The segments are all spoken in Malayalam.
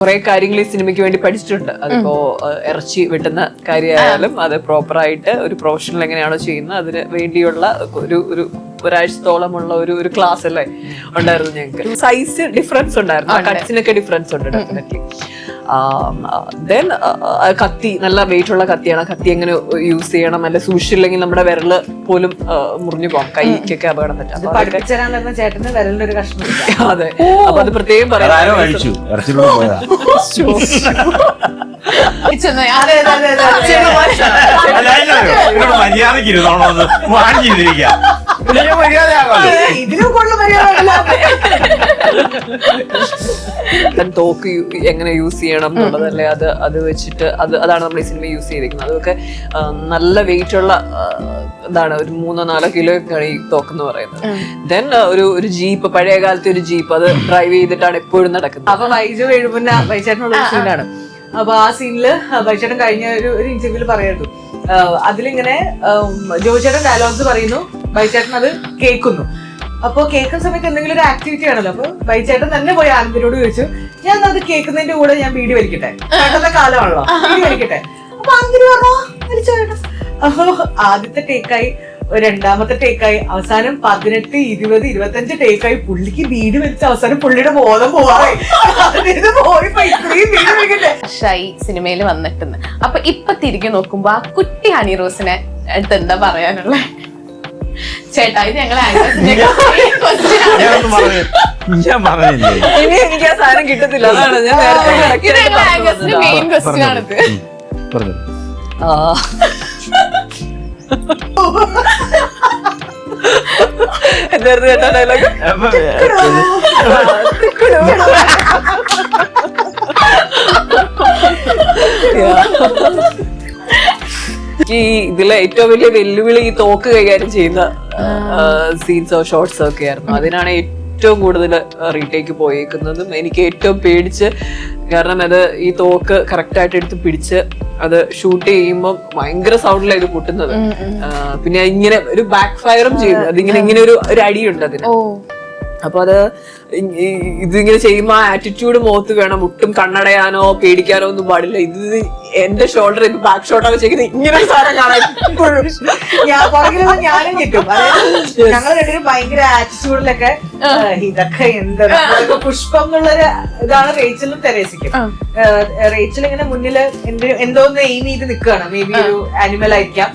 കുറെ കാര്യങ്ങൾ ഈ സിനിമയ്ക്ക് വേണ്ടി പഠിച്ചിട്ടുണ്ട്. അതിപ്പോ ഇറച്ചി വെട്ടുന്ന കാര്യമായാലും അത് പ്രോപ്പറായിട്ട് ഒരു പ്രൊഫഷണൽ എങ്ങനെയാണോ ചെയ്യുന്നത് അതിന് വേണ്ടിയുള്ള ഒരു ഒരു ഒരാഴ്ചത്തോളമുള്ള ഒരു ഒരു ക്ലാസ് അല്ലേ? ഉണ്ടായിരുന്നു ഞങ്ങൾക്ക്. സൈസ് ഡിഫറൻസ് ഉണ്ടായിരുന്നു. ആ കട്ട്സിനൊക്കെ ഡിഫറൻസ് ഉണ്ട് ഡെഫിനറ്റ്ലി ദെൻ കത്തി നല്ല വെയിറ്റ് ഉള്ള കത്തിയാണ്. കത്തി എങ്ങനെ യൂസ് ചെയ്യണം? അല്ല സൂക്ഷിച്ചില്ലെങ്കിൽ നമ്മുടെ വിരൽ പോലും മുറിഞ്ഞു പോകാം. കൈക്കൊക്കെ അപകടം പറ്റാം. അതെ. അപ്പൊ അത് പ്രത്യേകം അതാരോ പറയാം മര്യാദയ്ക്ക് ഇരുന്നോളോ എന്ന് വാങ്ങിച്ചിരിക്കാം ഇതിനും കൊള്ളു മര്യാദ തോക്ക് എങ്ങനെ യൂസ് ചെയ്യണം എന്നുള്ളതല്ലേ അത് അത് വെച്ചിട്ട് അത് അതാണ് നമ്മൾ ഈ സിനിമ യൂസ് ചെയ്തിരിക്കുന്നത്. അതൊക്കെ നല്ല വെയിറ്റ് ഉള്ള എന്താണ് ഇതാണ് ഒരു മൂന്നോ നാലോ കിലോ ഒക്കെയാണ് ഈ തോക്ക് എന്ന് പറയുന്നത്. ദെൻ ഒരു ഒരു ജീപ്പ് പഴയ കാലത്തെ ഒരു ജീപ്പ് അത് ഡ്രൈവ് ചെയ്തിട്ടാണ് എപ്പോഴും നടക്കുന്നത്. അപ്പൊ വൈജു എഴുപുന്ന വൈചേട്ടനുള്ള ഒരു സീനാണ് അപ്പൊ ആ സീനിൽ വൈചേട്ടൻ കഴിഞ്ഞ ഒരു ഒരു ഇന്റർവ്യൂൽ പറയുന്നു. അതിലിങ്ങനെ ജോയിച്ചേട്ടൻ ഡയലോഗ്സ് പറയുന്നു. ബൈച്ചേട്ടൻ അത് കേൾക്കുന്നു. അപ്പൊ കേൾക്കുന്ന സമയത്ത് എന്തെങ്കിലും ഒരു ആക്ടിവിറ്റി ആണല്ലോ. അപ്പൊ ബൈച്ചേട്ടൻ തന്നെ പോയി ആനന്ദിനോട് ചോദിച്ചു ഞാൻ അത് കേൾക്കുന്നതിന്റെ കൂടെ ഞാൻ ബീഡി വലിക്കട്ടെ? പണ്ടത്തെ കാലമാണല്ലോ ബീഡി വലിക്കട്ടെ? അപ്പൊ ആനന്ദിന് പറഞ്ഞോ അപ്പൊ ആദ്യത്തെ ടേക്കായി രണ്ടാമത്തെ ടേക്കായി അവസാനം പതിനെട്ട് ഇരുപത് ഇരുപത്തഞ്ച് ടേക്കായി പുള്ളിക്ക് വീട് വെച്ച് അവസാനം പുള്ളിയുടെ ബോധം പോവാറായി. ഷൈ സിനിമയിൽ വന്നിട്ടുണ്ട് അപ്പൊ ഇപ്പൊ തിരികെ നോക്കുമ്പോ ആ കുട്ടി ഹണി റോസിനെ അടുത്ത് എന്താ പറയാനുള്ള? ചേട്ടാ ഇത് ഞാൻ പറഞ്ഞില്ലേ ഇനി എനിക്ക് ആ സാധനം കിട്ടത്തില്ല. അതാണ് ഞാൻ നേരത്തെ. മെയിൻ ക്വസ്റ്റ്യൻ ആണിത്. ഉം, പറഞ്ഞു ആ. എന്തായിരുന്നു കേട്ടോ ഡയലോഗ് ഈ ഇതിലെ ഏറ്റവും വലിയ വെല്ലുവിളി ഈ തോക്ക് കൈകാര്യം ചെയ്യുന്ന സീൻസോ ഷോർട്സോ ഒക്കെ ആയിരുന്നു അതിനാണ് ഏറ്റവും കൂടുതൽ റീടേക്ക് പോയേക്കുന്നതും എനിക്ക് ഏറ്റവും പേടിച്ച് കാരണം അത് ഈ തോക്ക് കറക്റ്റായിട്ട് എടുത്ത് പിടിച്ച് അത് ഷൂട്ട് ചെയ്യുമ്പോൾ ഭയങ്കര സൗണ്ടിലാണ് ഇത് പൊട്ടുന്നത്. പിന്നെ ഇങ്ങനെ ഒരു ബാക്ക് ഫയറും ചെയ്യുന്നു അതിങ്ങനെ ഇങ്ങനെ ഒരു ഒരു അടിയുണ്ട് അതിന്. അപ്പോൾ അപ്പൊ അത് ഇതിങ്ങനെ ചെയ്യുമ്പോ ആ ആറ്റിറ്റ്യൂഡ് മുഖത്ത് വേണം. ഒട്ടും കണ്ണടയാനോ പേടിക്കാനോ ഒന്നും പാടില്ല. ഇത് എന്റെ ഷോൾഡർ ഇപ്പൊ ബാക്ക് ഷോട്ടാണ് ചെയ്യുന്നത് ഇങ്ങനെ സാധനം കാണാൻ ഞാൻ പുറകിലുള്ള ഞാനും കിട്ടും. അതായത് ഞങ്ങൾ രണ്ടുപേരും ഭയങ്കര ആറ്റിറ്റ്യൂഡിലൊക്കെ ഇതൊക്കെ എന്താ പുഷ്പം എന്നുള്ളൊരു ഇതാണ് റേച്ചലും തെരേസിക്കും റേച്ചൽ ഇങ്ങനെ മുന്നിൽ എന്തോ എന്തോന്ന് എയിം ചെയ്ത് നിൽക്കുകയാണ് മേ ബി ഒരു ആനിമൽ ആയിരിക്കാം.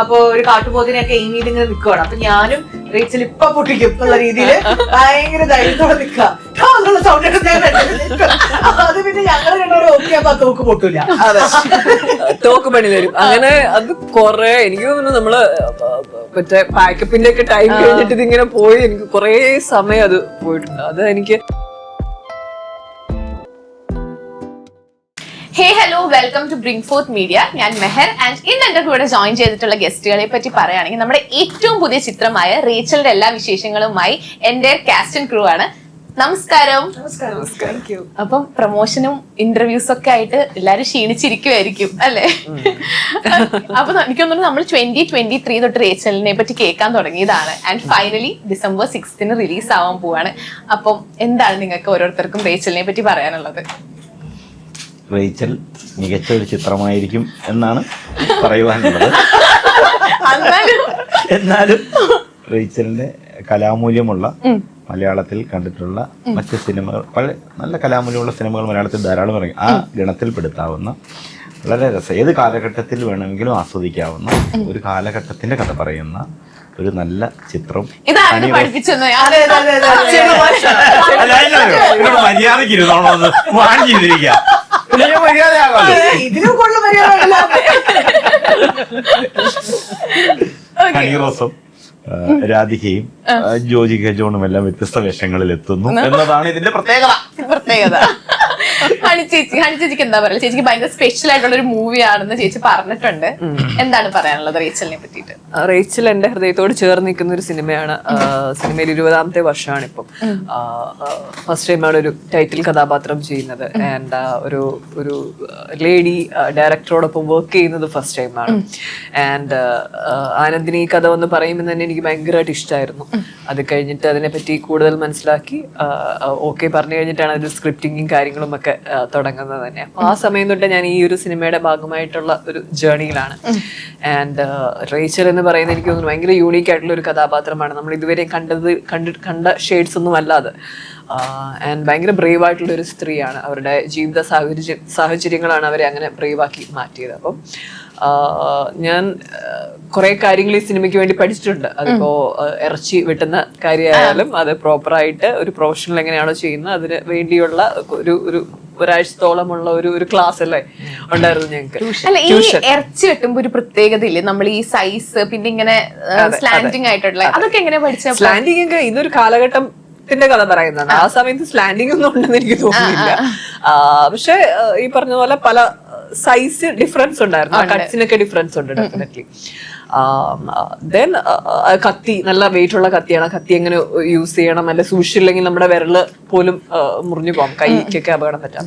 അപ്പൊ ഒരു കാട്ടുപോത്തിനെയൊക്കെ എയിം ചെയ്ത് ഇങ്ങനെ നിൽക്കുകയാണ് അപ്പൊ ഞാനും റേച്ചൽ ഇപ്പൊ പൊട്ടിക്കും എന്നുള്ള രീതിയിൽ ഭയങ്കര ധൈര്യത്തോടെ നിൽക്കുക. അത് പിന്നെ ഞങ്ങൾ രണ്ടുപേരും ഓക്കെ അപ്പൊ ആ തോക്ക് അതെ. തോക്ക് പണി തരും. അങ്ങനെ അത് കൊറേ എനിക്ക് തോന്നുന്നു നമ്മൾ മറ്റേ പാക്കപ്പിന്റെ ഒക്കെ ടൈം കഴിഞ്ഞിട്ട് ഇതിങ്ങനെ പോയി. എനിക്ക് കൊറേ സമയം അത് പോയിട്ടുണ്ട്. അത് എനിക്ക് hey hello welcome to bring forth media ഞാൻ മെഹർ. ആൻഡ് ഇന്ന് എന്റെ കൂടെ ജോയിൻ ചെയ്തിട്ടുള്ള ഗസ്റ്റുകളെ പറ്റി പറയുകയാണെങ്കിൽ നമ്മുടെ ഏറ്റവും പുതിയ ചിത്രമായ റേച്ചലിന്റെ എല്ലാ വിശേഷങ്ങളുമായി എന്റെ കാസ്റ്റ് ആൻഡ് ക്രൂ ആണ്. നമസ്കാരം. അപ്പം പ്രൊമോഷനും ഇന്റർവ്യൂസ് ഒക്കെ ആയിട്ട് എല്ലാരും ക്ഷീണിച്ചിരിക്കുമായിരിക്കും അല്ലെ? അപ്പൊ എനിക്ക് തോന്നുന്നു നമ്മൾ ട്വന്റി ട്വന്റി ത്രീ തൊട്ട് റേച്ചലിനെ പറ്റി കേൾക്കാൻ തുടങ്ങിയതാണ്. ആൻഡ് ഫൈനലി ഡിസംബർ സിക്സ്തിന് റിലീസ് ആവാൻ പോവാണ്. അപ്പം എന്താണ് നിങ്ങൾക്ക് ഓരോരുത്തർക്കും റേച്ചലിനെ പറ്റി പറയാനുള്ളത്? റേച്ചൽ മികച്ച ഒരു ചിത്രമായിരിക്കും എന്നാണ് പറയുവാനുള്ളത്. എന്നാലും റേച്ചലിന്റെ കലാമൂല്യമുള്ള മലയാളത്തിൽ കണ്ടിട്ടുള്ള മറ്റ് സിനിമകൾ വളരെ നല്ല കലാമൂല്യമുള്ള സിനിമകൾ മലയാളത്തിൽ ധാരാളം ഇറങ്ങി ആ ഗണത്തിൽപ്പെടുത്താവുന്ന വളരെ രസം ഏത് കാലഘട്ടത്തിൽ വേണമെങ്കിലും ആസ്വദിക്കാവുന്ന ഒരു കാലഘട്ടത്തിന്റെ കഥ പറയുന്ന ഒരു നല്ല ചിത്രം മര്യാദയ്ക്ക് ഇരുന്നോളോ. ഇതിനും കൊള്ളു മര്യാദ രാധികയും ജോജി ഗജോണും ജോണും എല്ലാം വ്യത്യസ്ത വേഷങ്ങളിൽ എത്തുന്നു എന്നതാണ് ഇതിന്റെ പ്രത്യേകത. പ്രത്യേകത. ഹണി ചേച്ചി ഹണി ചേച്ചിക്ക് എന്താ പറയുക ചേച്ചിക്ക് ഭയങ്കര സ്പെഷ്യൽ ആയിട്ടുള്ള ഒരു മൂവിയാണെന്ന് ചേച്ചി പറഞ്ഞിട്ടുണ്ട്. എന്താണ് പറയാനുള്ളത് റേച്ചലിനെ പറ്റിട്ട് റേച്ചൽ എന്റെ ഹൃദയത്തോട് ചേർന്ന് നിൽക്കുന്ന ഒരു സിനിമയാണ്. സിനിമയിൽ ഇരുപതാമത്തെ വർഷമാണ് ഇപ്പം. ഫസ്റ്റ് ടൈമാണ് ഒരു ടൈറ്റിൽ കഥാപാത്രം ചെയ്യുന്നത്. ആൻഡ് ഒരു ഒരു ലേഡി ഡയറക്ടറോടൊപ്പം വർക്ക് ചെയ്യുന്നത് ഫസ്റ്റ് ടൈമാണ് ആൻഡ് ആനന്ദിനി ഈ കഥ ഒന്ന് പറയുമ്പോൾ തന്നെ എനിക്ക് ഭയങ്കരമായിട്ട് ഇഷ്ടമായിരുന്നു അത് കഴിഞ്ഞിട്ട് അതിനെപ്പറ്റി കൂടുതൽ മനസ്സിലാക്കി ഓക്കെ പറഞ്ഞു കഴിഞ്ഞിട്ടാണ് അതിൽ സ്ക്രിപ്റ്റിങ്ങും കാര്യങ്ങളും ഒക്കെ ആ, തുടങ്ങുന്നത് തന്നെ. അപ്പോൾ ആ സമയം തൊട്ട് ഞാൻ ഈ ഒരു സിനിമയുടെ ഭാഗമായിട്ടുള്ള ഒരു ജേണിയിലാണ്. ആൻഡ് റേച്ചൽ എന്ന് പറയുന്നത് എനിക്ക് തോന്നുന്നു ഭയങ്കര യൂണീക്ക് ആയിട്ടുള്ള ഒരു കഥാപാത്രമാണ്. നമ്മൾ ഇതുവരെ കണ്ടത് കണ്ടി കണ്ട ഷെയ്ഡ്സ് ഒന്നും അല്ലാതെ. ആൻഡ് ഭയങ്കര ബ്രേവ് ആയിട്ടുള്ള ഒരു സ്ത്രീയാണ്. അവരുടെ ജീവിത സാഹചര്യ സാഹചര്യങ്ങളാണ് അവരെ അങ്ങനെ ബ്രേവാക്കി മാറ്റിയത്. അപ്പം ഞാൻ കുറെ കാര്യങ്ങൾ ഈ സിനിമയ്ക്ക് വേണ്ടി പഠിച്ചിട്ടുണ്ട്. അതിപ്പോ ഇറച്ചി വെട്ടുന്ന കാര്യമായാലും അത് പ്രോപ്പറായിട്ട് ഒരു പ്രൊഫഷണൽ എങ്ങനെയാണോ ചെയ്യുന്നത് അതിന് വേണ്ടിയുള്ള ഒരു ഒരു ഒരാഴ്ചത്തോളമുള്ള ഒരു ഒരു ക്ലാസ് അല്ലേ ഉണ്ടായിരുന്നു ഞങ്ങൾക്ക്. അല്ല ഈ ഇറച്ചി വെട്ടുമ്പോ ഒരു പ്രത്യേകത ഇല്ലേ നമ്മൾ ഈ സൈസ് പിന്നെ ഇങ്ങനെ സ്ലാൻഡിങ് ആയിട്ടുള്ള അതൊക്കെ എങ്ങനെ പഠിച്ച സ്ലാൻഡിങ് ഒക്കെ ഇതൊരു കാലഘട്ടത്തിന്റെ കഥ പറയുന്നതാണ്. ആ സമയത്ത് സ്ലാൻഡിങ് ഒന്നും ഉണ്ടെന്ന് എനിക്ക് തോന്നുന്നില്ല. പക്ഷെ ഈ പറഞ്ഞ പോലെ പല സൈസ് ഡിഫറൻസ് ഉണ്ടായിരുന്നു. കട്സിനൊക്കെ കട്ട്സിനൊക്കെ ഡിഫറൻസ് ഉണ്ട് ഡെഫിനറ്റ്ലി ദെൻ കത്തി നല്ല വെയിറ്റ് ഉള്ള കത്തിയാണ്. കത്തി എങ്ങനെ യൂസ് ചെയ്യണം? നല്ല സൂക്ഷിച്ചില്ലെങ്കിൽ നമ്മുടെ വിരൽ പോലും മുറിഞ്ഞു പോകാം കൈക്കൊക്കെ അപകടം പറ്റാം.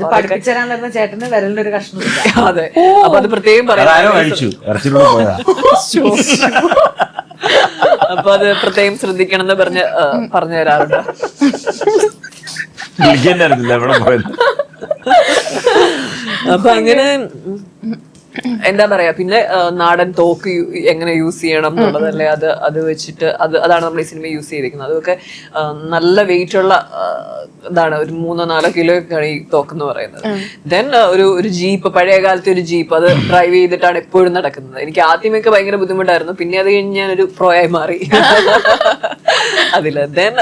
ചേട്ടന് വിരലിന്റെ ഒരു അതെ. അപ്പൊ അത് പ്രത്യേകം പറയാം. അപ്പൊ അത് പ്രത്യേകം ശ്രദ്ധിക്കണം എന്ന് പറഞ്ഞ് പറഞ്ഞു തരാറുണ്ട്. അപ്പൊ അങ്ങനെ എന്താ പറയാ പിന്നെ നാടൻ തോക്ക് എങ്ങനെ യൂസ് ചെയ്യണം എന്നുള്ളതല്ലേ അത് അത് വെച്ചിട്ട് അത് അതാണ് നമ്മൾ ഈ സിനിമ യൂസ് ചെയ്തിരിക്കുന്നത്. അതൊക്കെ നല്ല വെയിറ്റ് ഉള്ള എന്താണ് ഇതാണ് ഒരു മൂന്നോ നാലോ കിലോ ഒക്കെയാണ് ഈ തോക്ക് എന്ന് പറയുന്നത്. ദെൻ ഒരു ഒരു ജീപ്പ് പഴയ കാലത്തെ ഒരു ജീപ്പ് അത് ഡ്രൈവ് ചെയ്തിട്ടാണ് എപ്പോഴും നടക്കുന്നത്. എനിക്ക് ആദ്യമൊക്കെ ഭയങ്കര ബുദ്ധിമുട്ടായിരുന്നു. പിന്നെ അത് കഴിഞ്ഞ് ഞാനൊരു പ്രോയായി മാറി. അതിൽ ദെൻ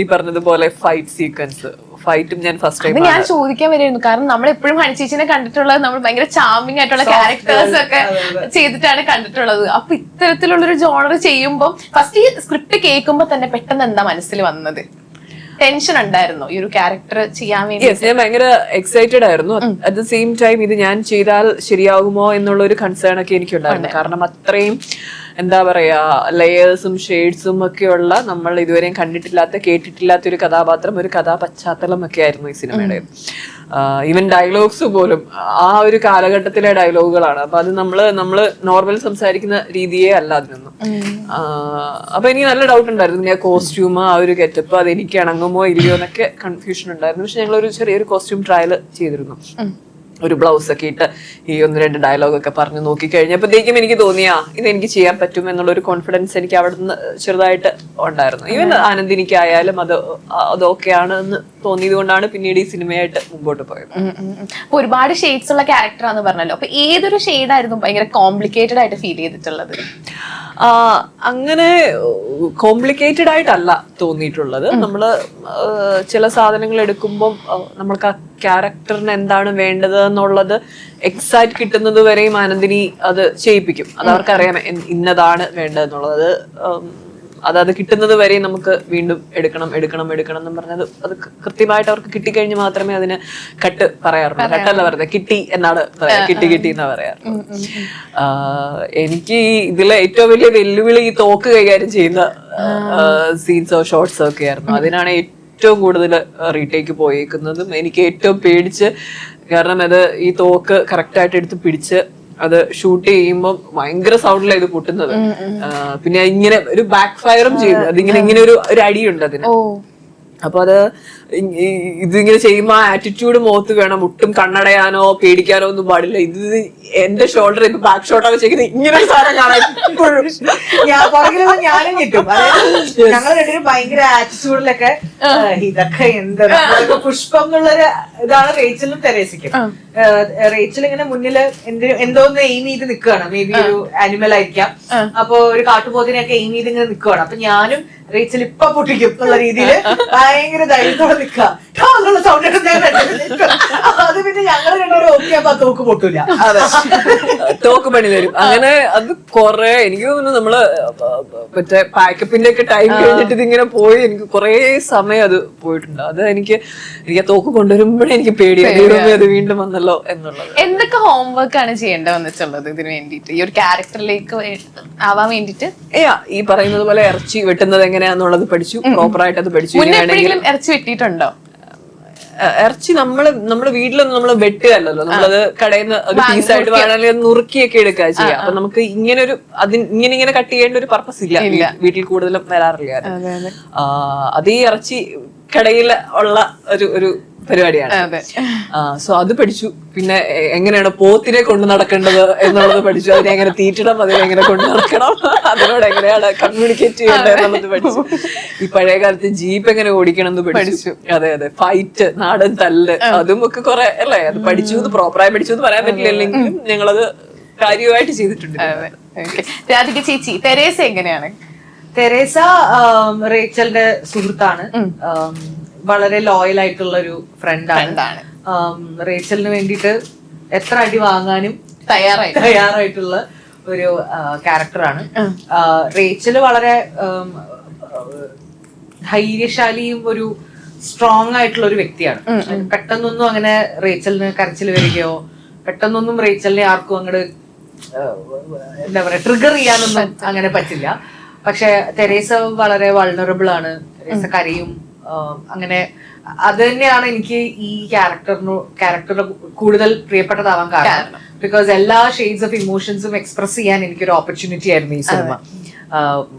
ഈ പറഞ്ഞതുപോലെ ഫൈറ്റ് സീക്വൻസ് ഫൈറ്റും ഞാൻ ഫസ്റ്റ് ടൈം ഞാൻ ചോദിക്കാൻ വരുമായിരുന്നു കാരണം നമ്മൾ എപ്പോഴും ഹണിച്ചേച്ചിനെ കണ്ടിട്ടുള്ളത് നമ്മൾ ഭയങ്കര ചാമിങ് ആയിട്ടുള്ള ക്യാരക്ടേഴ്സ് ഒക്കെ ചെയ്തിട്ടാണ് കണ്ടിട്ടുള്ളത്. അപ്പൊ ഇത്തരത്തിലുള്ളൊരു ജോണർ ചെയ്യുമ്പോൾ ഫസ്റ്റ് ഈ സ്ക്രിപ്റ്റ് കേൾക്കുമ്പോൾ തന്നെ പെട്ടെന്ന് എന്താ മനസ്സിൽ വന്നത്? ടെൻഷൻ ഉണ്ടായിരുന്നു ഈ ഒരു ക്യാരക്ടർ ചെയ്യാൻ വേണ്ടി? ഞാൻ ഭയങ്കര എക്സൈറ്റഡ് ആയിരുന്നു. അറ്റ് ദ സെയിം ടൈം ഇത് ഞാൻ ചെയ്താൽ ശരിയാകുമോ എന്നുള്ള ഒരു കൺസേൺ ഒക്കെ എനിക്കുണ്ടായിരുന്നു. കാരണം അത്രയും എന്താ പറയാ ലെയേഴ്സും ഷെയ്ഡ്സും ഒക്കെയുള്ള നമ്മൾ ഇതുവരെയും കണ്ടിട്ടില്ലാത്ത കേട്ടിട്ടില്ലാത്ത ഒരു കഥാപാത്രം ഒരു കഥാപശ്ചാത്തലം ഒക്കെ ആയിരുന്നു ഈ സിനിമയുടെ. ഈവൻ ഡയലോഗ്സ് പോലും ആ ഒരു കാലഘട്ടത്തിലെ ഡയലോഗുകളാണ് അപ്പൊ അത് നമ്മൾ നമ്മൾ നോർമൽ സംസാരിക്കുന്ന രീതിയേ അല്ല അതിനൊന്നും. അപ്പൊ എനിക്ക് നല്ല ഡൗട്ട് ഉണ്ടായിരുന്നു. പിന്നെ കോസ്റ്റ്യൂം ആ ഒരു ഗെറ്റപ്പ് അത് എനിക്ക് ഇണങ്ങുമോ ഇല്ലയോ എന്നൊക്കെ കൺഫ്യൂഷൻ ഉണ്ടായിരുന്നു. പക്ഷെ ഞങ്ങൾ ഒരു ചെറിയൊരു കോസ്റ്റ്യൂം ട്രയൽ ചെയ്തിരുന്നു. ഒരു ബ്ലൗസ് ഒക്കെ ഇട്ട് ഈ ഒന്ന് രണ്ട് ഡയലോഗ് ഒക്കെ പറഞ്ഞു നോക്കി കഴിഞ്ഞപ്പോഴത്തേക്കും എനിക്ക് തോന്നിയാ ഇത് എനിക്ക് ചെയ്യാൻ പറ്റും എന്നുള്ള ഒരു കോൺഫിഡൻസ് എനിക്ക് അവിടെ നിന്ന് ചെറുതായിട്ട് ഉണ്ടായിരുന്നു. ഈവൻ ആനന്ദിനിക്കായാലും അത് അത് ഓക്കെയാണ് എന്ന് തോന്നിയത് കൊണ്ടാണ് പിന്നീട് ഈ സിനിമയായിട്ട് മുമ്പോട്ട് പോയത്. ഒരുപാട് ഷെയ്ഡ്സ് ഉള്ള ക്യാരക്ടറാന്ന് പറഞ്ഞല്ലോ. അപ്പൊ ഏതൊരു ഷെയ്ഡായിരുന്നു ഭയങ്കര കോംപ്ലിക്കേറ്റഡ് ആയിട്ട് ഫീൽ ചെയ്തിട്ടുള്ളത്? അങ്ങനെ കോംപ്ലിക്കേറ്റഡ് ആയിട്ടല്ല തോന്നിയിട്ടുള്ളത്. നമ്മൾ ചില സാധനങ്ങൾ എടുക്കുമ്പോൾ നമ്മൾക്ക് ആ ക്യാരക്ടറിന് എന്താണ് വേണ്ടത് എന്നുള്ളത് എക്സാക്ട് കിട്ടുന്നത് വരെയും ആനന്ദിനി അത് ചെയ്യിപ്പിക്കും. അത് അവർക്കറിയാം ഇന്നതാണ് വേണ്ടതെന്നുള്ളത്. അത് അത് കിട്ടുന്നത് വരെ നമുക്ക് വീണ്ടും എടുക്കണം എടുക്കണം എടുക്കണം എന്ന് പറഞ്ഞത് അത് കൃത്യമായിട്ട് അവർക്ക് കിട്ടിക്കഴിഞ്ഞ് മാത്രമേ അതിന് കട്ട് പറയാറുള്ളൂ. കട്ടല്ല പറയുന്നത് കിട്ടി എന്നാണ് പറയാ കിട്ടി കിട്ടി എന്നാ പറയാറുള്ളത് എനിക്ക് ഇതിലെ ഏറ്റവും വലിയ വെല്ലുവിളി ഈ തോക്ക് കൈകാര്യം ചെയ്യുന്ന സീൻസോ ഷോർട്സോ ഒക്കെ ആയിരുന്നു. അതിനാണ് ഏറ്റവും കൂടുതൽ റീടേക്ക് പോയേക്കുന്നതും എനിക്ക് ഏറ്റവും പേടിച്ച് കാരണം അത് ഈ തോക്ക് കറക്റ്റ് ആയിട്ട് എടുത്ത് പിടിച്ച് അത് ഷൂട്ട് ചെയ്യുമ്പോൾ ഭയങ്കര സൗണ്ടിലാണ് ഇത് പൊട്ടുന്നത്. പിന്നെ ഇങ്ങനെ ഒരു ബാക്ക് ഫയറും ചെയ്തു അതിങ്ങനെ ഇങ്ങനെ ഒരു ഒരു അടിയുണ്ട് അതിന്. ഓ അപ്പൊ അത് ഇതിങ്ങനെ ചെയ്യുമ്പോ ആ ആറ്റിറ്റ്യൂഡ് മുഖത്ത് വേണം. ഒട്ടും കണ്ണടയാനോ പേടിക്കാനോ ഒന്നും പാടില്ല. ഇത് എന്റെ ഷോൾഡർ ഇപ്പൊ ബാക്ക് ഷോട്ടാണ് ചെയ്യുന്നത് ഇങ്ങനെ ഒരു സാധനം കാണാൻ ഇപ്പോഴും ഞാൻ പുറകിലുള്ള ഞാനും കിട്ടും. അതായത് ഞങ്ങൾ രണ്ടുപേരും ഭയങ്കര ആറ്റിറ്റ്യൂഡിലൊക്കെ ഇതൊക്കെ എന്താ? പുഷ്പം എന്നുള്ളൊരു ഇതാണ് റേച്ചലും തെരേസിക്കും റേച്ചൽ ഇങ്ങനെ മുന്നിൽ എന്തിനും എന്തോ ഒന്ന് എയിം ചെയ്ത് നിൽക്കുകയാണ് മേ ബി ഒരു ആനിമൽ ആയിരിക്കാം. അപ്പൊ ഒരു കാട്ടുപോത്തിനെയൊക്കെ എയിം ചെയ്ത് ഇങ്ങനെ നിൽക്കുകയാണ് അപ്പൊ ഞാനും റേച്ചൽ ഇപ്പൊ പൊട്ടിക്കും എന്നുള്ള രീതിയിൽ ഭയങ്കര ധൈര്യത്തോടെ നിൽക്കുക സൗണ്ട്. അത് ഞങ്ങൾ രണ്ടുപേരും തോക്ക് പൊട്ടൂല. അതെ. തോക്ക് പണി തരും. അങ്ങനെ അത് കൊറേ എനിക്ക് തോന്നുന്നു നമ്മൾ മറ്റേ പാക്കപ്പിന്റെ ഒക്കെ ടൈം കഴിഞ്ഞിട്ട് ഇതിങ്ങനെ പോയി. എനിക്ക് കൊറേ സമയം അത് പോയിട്ടുണ്ട്. അത് എനിക്ക് എനിക്ക് ആ തോക്ക് കൊണ്ടുവരുമ്പോഴേ എനിക്ക് പേടിയാണ് അത് വീണ്ടും വന്നല്ലോ എന്നുള്ളത്. എന്തൊക്കെ ഹോംവർക്ക് ആണ് ചെയ്യേണ്ടത് വന്നിട്ടുള്ളത് ഇതിന് വേണ്ടിയിട്ട്? ഈ ഒരു ക്യാരക്ടറിലേക്ക് ആവാൻ വേണ്ടിട്ട് ഏയാ ഈ പറയുന്നത് പോലെ ഇറച്ചി വെട്ടുന്നത് എങ്ങനെയാന്നുള്ളത് പഠിച്ചു. പ്രോപ്പർ ആയിട്ട് അത് പഠിച്ചു. ഇറച്ചി വെട്ടിയിട്ടുണ്ടോ? ഇറച്ചി നമ്മൾ നമ്മുടെ വീട്ടിലൊന്നും നമ്മൾ വെട്ടുകയല്ലല്ലോ. നമ്മളത് കടയിൽ നിന്ന് ഒരു പീസായിട്ട് വേണമെങ്കിൽ നുറുക്കിയൊക്കെ എടുക്കുക ചെയ്യാം. അപ്പൊ നമുക്ക് ഇങ്ങനെ ഒരു അതിന് ഇങ്ങനെ ഇങ്ങനെ കട്ട് ചെയ്യേണ്ട ഒരു പർപ്പസ് ഇല്ല വീട്ടിൽ കൂടുതലും വരാറില്ല. അതേ ഇറച്ചി കടയിൽ ഉള്ള ഒരു ഒരു പരിപാടിയാണ്. അതെ. സോ അത് പഠിച്ചു. പിന്നെ എങ്ങനെയാണ് പോത്തിനെ കൊണ്ട് നടക്കേണ്ടത് എന്നുള്ളത് പഠിച്ചു. അതിനെ എങ്ങനെ തീറ്റണം അതിനെ എങ്ങനെ കൊണ്ട് നടക്കണം അതിനോട് എങ്ങനെയാണ് കമ്മ്യൂണിക്കേറ്റ് ചെയ്യേണ്ടത് എന്നുള്ളത് പഠിച്ചു. ഈ പഴയ കാലത്ത് ജീപ്പ് എങ്ങനെ ഓടിക്കണം എന്ന് പഠിച്ചു. അതെ അതെ. ഫൈറ്റ് നാടൻ തല്ല് അതും ഒക്കെ കുറെ അല്ലേ? അത് പഠിച്ചു എന്ന് പ്രോപ്പറായി പഠിച്ചു എന്ന് പറയാൻ പറ്റില്ലെങ്കിലും ഞങ്ങളത് കാര്യമായിട്ട് ചെയ്തിട്ടുണ്ട്. രാധിക ചേച്ചി തെരേസ എങ്ങനെയാണ്? തെരേസ റേച്ചലിന്റെ സുഹൃത്താണ്. വളരെ ലോയൽ ആയിട്ടുള്ള ഒരു ഫ്രണ്ടാണ് റേച്ചലിന് വേണ്ടിയിട്ട് എത്ര അടി വാങ്ങാനും തയ്യാറായി. തയ്യാറായിട്ടുള്ള ഒരു ക്യാരക്ടറാണ് റേച്ചൽ വളരെ ധൈര്യശാലിയും ഒരു സ്ട്രോങ് ആയിട്ടുള്ള ഒരു വ്യക്തിയാണ് പെട്ടെന്നൊന്നും അങ്ങനെ റേച്ചലിന് കരച്ചിൽ വരികയോ പെട്ടെന്നൊന്നും റേച്ചലിനെ ആർക്കും അങ്ങോട്ട് എന്താ പറയാ ട്രിഗർ ചെയ്യാനൊന്നും അങ്ങനെ പറ്റില്ല. പക്ഷെ തെരേസ വളരെ വൾണറബിൾ ആണ്. തെരേസ കരയും അങ്ങനെ അത് തന്നെയാണ് എനിക്ക് ഈ ക്യാരക്ടറിന് ക്യാരക്ടർ കൂടുതൽ പ്രിയപ്പെട്ടതാവാൻ കാരണം. ബിക്കോസ് എല്ലാ ഷെയ്ഡ്സ് ഓഫ് ഇമോഷൻസും എക്സ്പ്രസ് ചെയ്യാൻ എനിക്കൊരു ഓപ്പർച്യൂണിറ്റി ആയിരുന്നു ഈ സിനിമ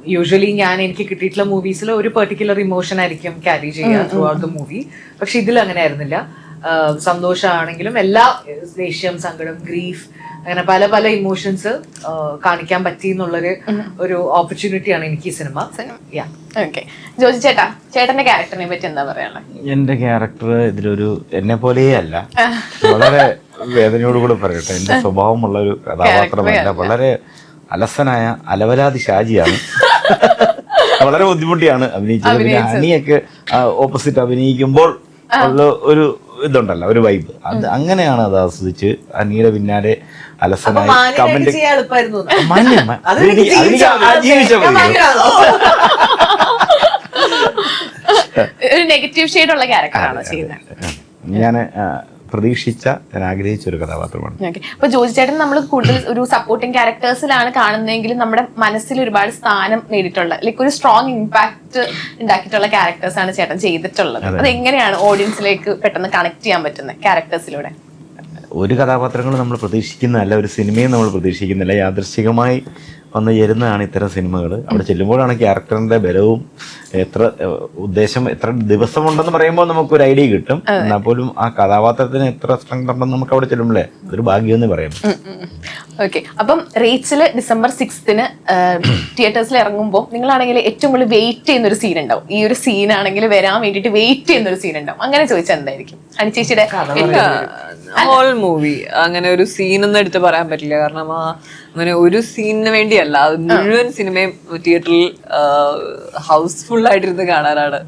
യൂഷ്വലി ഞാൻ എനിക്ക് കിട്ടിയിട്ടുള്ള മൂവീസിൽ ഒരു പെർട്ടിക്കുലർ ഇമോഷൻ ആയിരിക്കും ക്യാരി ചെയ്യുക ത്രൂ ഔട്ട് ദ മൂവി പക്ഷെ ഇതിൽ അങ്ങനെ ആയിരുന്നില്ല സന്തോഷമാണെങ്കിലും എല്ലാ ദേഷ്യം സങ്കടം ഗ്രീഫ് അങ്ങനെ പല പല ഇമോഷൻസ് കാണിക്കാൻ പറ്റി എന്നുള്ളൊരു ഒരു ഓപ്പർച്യൂണിറ്റിയാണ് എനിക്ക് ഈ സിനിമ യാ ഓക്കെ ജോജി ചേട്ടാ ചേട്ടന്റെ ക്യാരക്ടറിനെ പറ്റി എന്താ പറയാനുള്ളത് എന്റെ ക്യാരക്ടർ ഇതിലൊരു എന്നെ പോലെയേ അല്ല. വളരെ വേദനയോടുകൂടെ പറയട്ടെ. എന്റെ സ്വഭാവമുള്ള ഒരു കഥാപാത്രമല്ല. വളരെ അലസനായ അലവലാതി ഷാജിയാണ്. വളരെ ബുദ്ധിമുട്ടിയാണ് അഭിനയിച്ചത്. പിന്നെ അനിയൊക്കെ ഓപ്പോസിറ്റ് അഭിനയിക്കുമ്പോൾ ഉള്ള ഒരു ഇതുണ്ടല്ലോ ഒരു വൈബ് അത് അങ്ങനെയാണ് അത് ആസ്വദിച്ച് അനിയുടെ പിന്നാലെ അലസനായി കമന്റ്? ഒരു നെഗറ്റീവ് ഷെയ്ഡ് ഉള്ള ക്യാരക്ടറാണോ ചെയ്യുന്നത്. ഞാൻ പ്രതീക്ഷിച്ച ഞാൻ ആഗ്രഹിച്ച ഒരു കഥാപാത്രമാണ്. അപ്പൊ ജോജി ചേട്ടൻ നമ്മൾ കൂടുതൽ ഒരു സപ്പോർട്ടിങ് ക്യാരക്ടേഴ്സിലാണ് കാണുന്നതെങ്കിലും നമ്മുടെ മനസ്സിൽ ഒരുപാട് സ്ഥാനം നേടിയിട്ടുള്ള ലൈക്ക് ഒരു സ്ട്രോങ് ഇമ്പാക്ട് ഉണ്ടാക്കിയിട്ടുള്ള ക്യാരക്ടേഴ്സ് ആണ് ചേട്ടൻ ചെയ്തിട്ടുള്ളത്. അത്. എങ്ങനെയാണ് ഓഡിയൻസിലേക്ക് പെട്ടെന്ന് കണക്ട് ചെയ്യാൻ പറ്റുന്നത് ക്യാരക്ടേഴ്സിലൂടെ ഒരു കഥാപാത്രങ്ങളും നമ്മൾ പ്രതീക്ഷിക്കുന്നതല്ല ഒരു സിനിമയും നമ്മൾ പ്രതീക്ഷിക്കുന്നില്ല. യാദൃശ്ചികമായി വന്നു ചേരുന്നതാണ് ഇത്തരം സിനിമകൾ അവിടെ ചെല്ലുമ്പോഴാണ് ക്യാരക്ടറിന്റെ ബലവും എത്ര ഉദ്ദേശം എത്ര ദിവസം ഉണ്ടെന്ന് പറയുമ്പോൾ നമുക്ക് ഒരു ഐഡിയ കിട്ടും. എന്നാൽ പോലും ആ കഥാപാത്രത്തിന് എത്ര സ്ട്രെങ്ത് ഉണ്ടെന്ന് നമുക്ക് അവിടെ ചെല്ലുമ്പോഴേ അതൊരു ഭാഗ്യം എന്ന് പറയാം ഓക്കെ അപ്പം റേച്ചിൽ ഡിസംബർ സിക്സ്തിന് തിയേറ്റേഴ്സിൽ ഇറങ്ങുമ്പോൾ നിങ്ങളാണെങ്കിൽ ഏറ്റവും കൂടുതൽ വെയിറ്റ് ചെയ്യുന്ന ഒരു സീൻ ഉണ്ടാവും. ഈ ഒരു സീൻ ആണെങ്കിൽ വരാൻ വേണ്ടിയിട്ട് വെയിറ്റ് ചെയ്യുന്ന ഒരു സീൻ ഉണ്ടാവും. അങ്ങനെ ചോദിച്ചാൽ എന്തായിരിക്കും? അനുചേച്ചിയുടെ ഹോൾ മൂവി അങ്ങനെ ഒരു സീൻ ഒന്നും എടുത്ത് പറയാൻ പറ്റില്ല. കാരണം ആ അങ്ങനെ ഒരു സീനിന് വേണ്ടിയല്ല. അത് മുഴുവൻ സിനിമയും തിയേറ്ററിൽ ഹൗസ്ഫുൾ ആയിട്ടിരുന്ന് കാണാനാണ്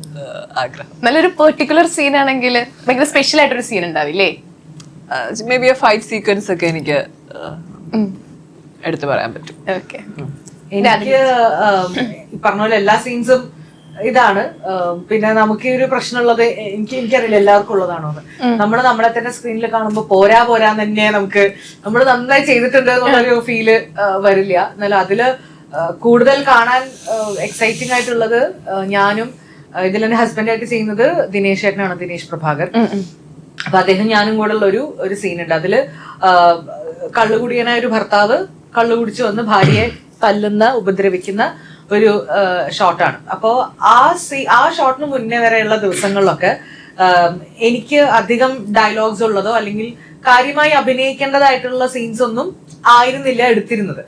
ആഗ്രഹം. നല്ലൊരു പെർട്ടിക്കുലർ സീൻ ആണെങ്കിൽ ഭയങ്കര സ്പെഷ്യൽ ആയിട്ടൊരു സീൻ ഉണ്ടാവില്ലേ? മേ ബി ഫൈറ്റ് സീക്വൻസ് ഒക്കെ എനിക്ക് എടുത്ത് പറയാൻ പറ്റും. ഓക്കെ. എനിക്ക് പറഞ്ഞ പോലെ എല്ലാ സീൻസും ഇതാണ്. പിന്നെ നമുക്ക് ഈ ഒരു പ്രശ്നമുള്ളത് എനിക്ക് എനിക്കറിയില്ല എല്ലാവർക്കും ഉള്ളതാണോ നമ്മൾ നമ്മൾ നമ്മളെ തന്നെ സ്ക്രീനിൽ കാണുമ്പോൾ പോരാ പോരാ തന്നെ നമുക്ക് നമ്മൾ നന്നായി ചെയ്തിട്ടുണ്ട് എന്നുള്ളൊരു ഫീൽ വരില്ല. എന്നാലും അതിൽ കൂടുതൽ കാണാൻ എക്സൈറ്റിംഗ് ആയിട്ടുള്ളത് ഞാനും ഇതിൽ എന്റെ ഹസ്ബൻഡായിട്ട് ചെയ്യുന്നത് ദിനേശ് ചേട്ടനാണ് ദിനേശ് പ്രഭാകർ. അപ്പൊ അദ്ദേഹം ഞാനും കൂടെ ഉള്ള ഒരു ഒരു സീൻ ഉണ്ട്. അതിൽ കള്ളുകുടിയനായ ഒരു ഭർത്താവ് കള്ളു കുടിച്ചു വന്ന് ഭാര്യയെ തല്ലുന്ന ഉപദ്രവിക്കുന്ന ഒരു ഷോട്ടാണ് അപ്പോ ആ സീ ആ ഷോട്ടിന് മുന്നേ വരെയുള്ള ദിവസങ്ങളിലൊക്കെ എനിക്ക് അധികം ഡയലോഗ്സ് ഉള്ളതോ അല്ലെങ്കിൽ കാര്യമായി അഭിനയിക്കേണ്ടതായിട്ടുള്ള സീൻസ് ഒന്നും ആയിരുന്നില്ല എടുത്തിരുന്നത്.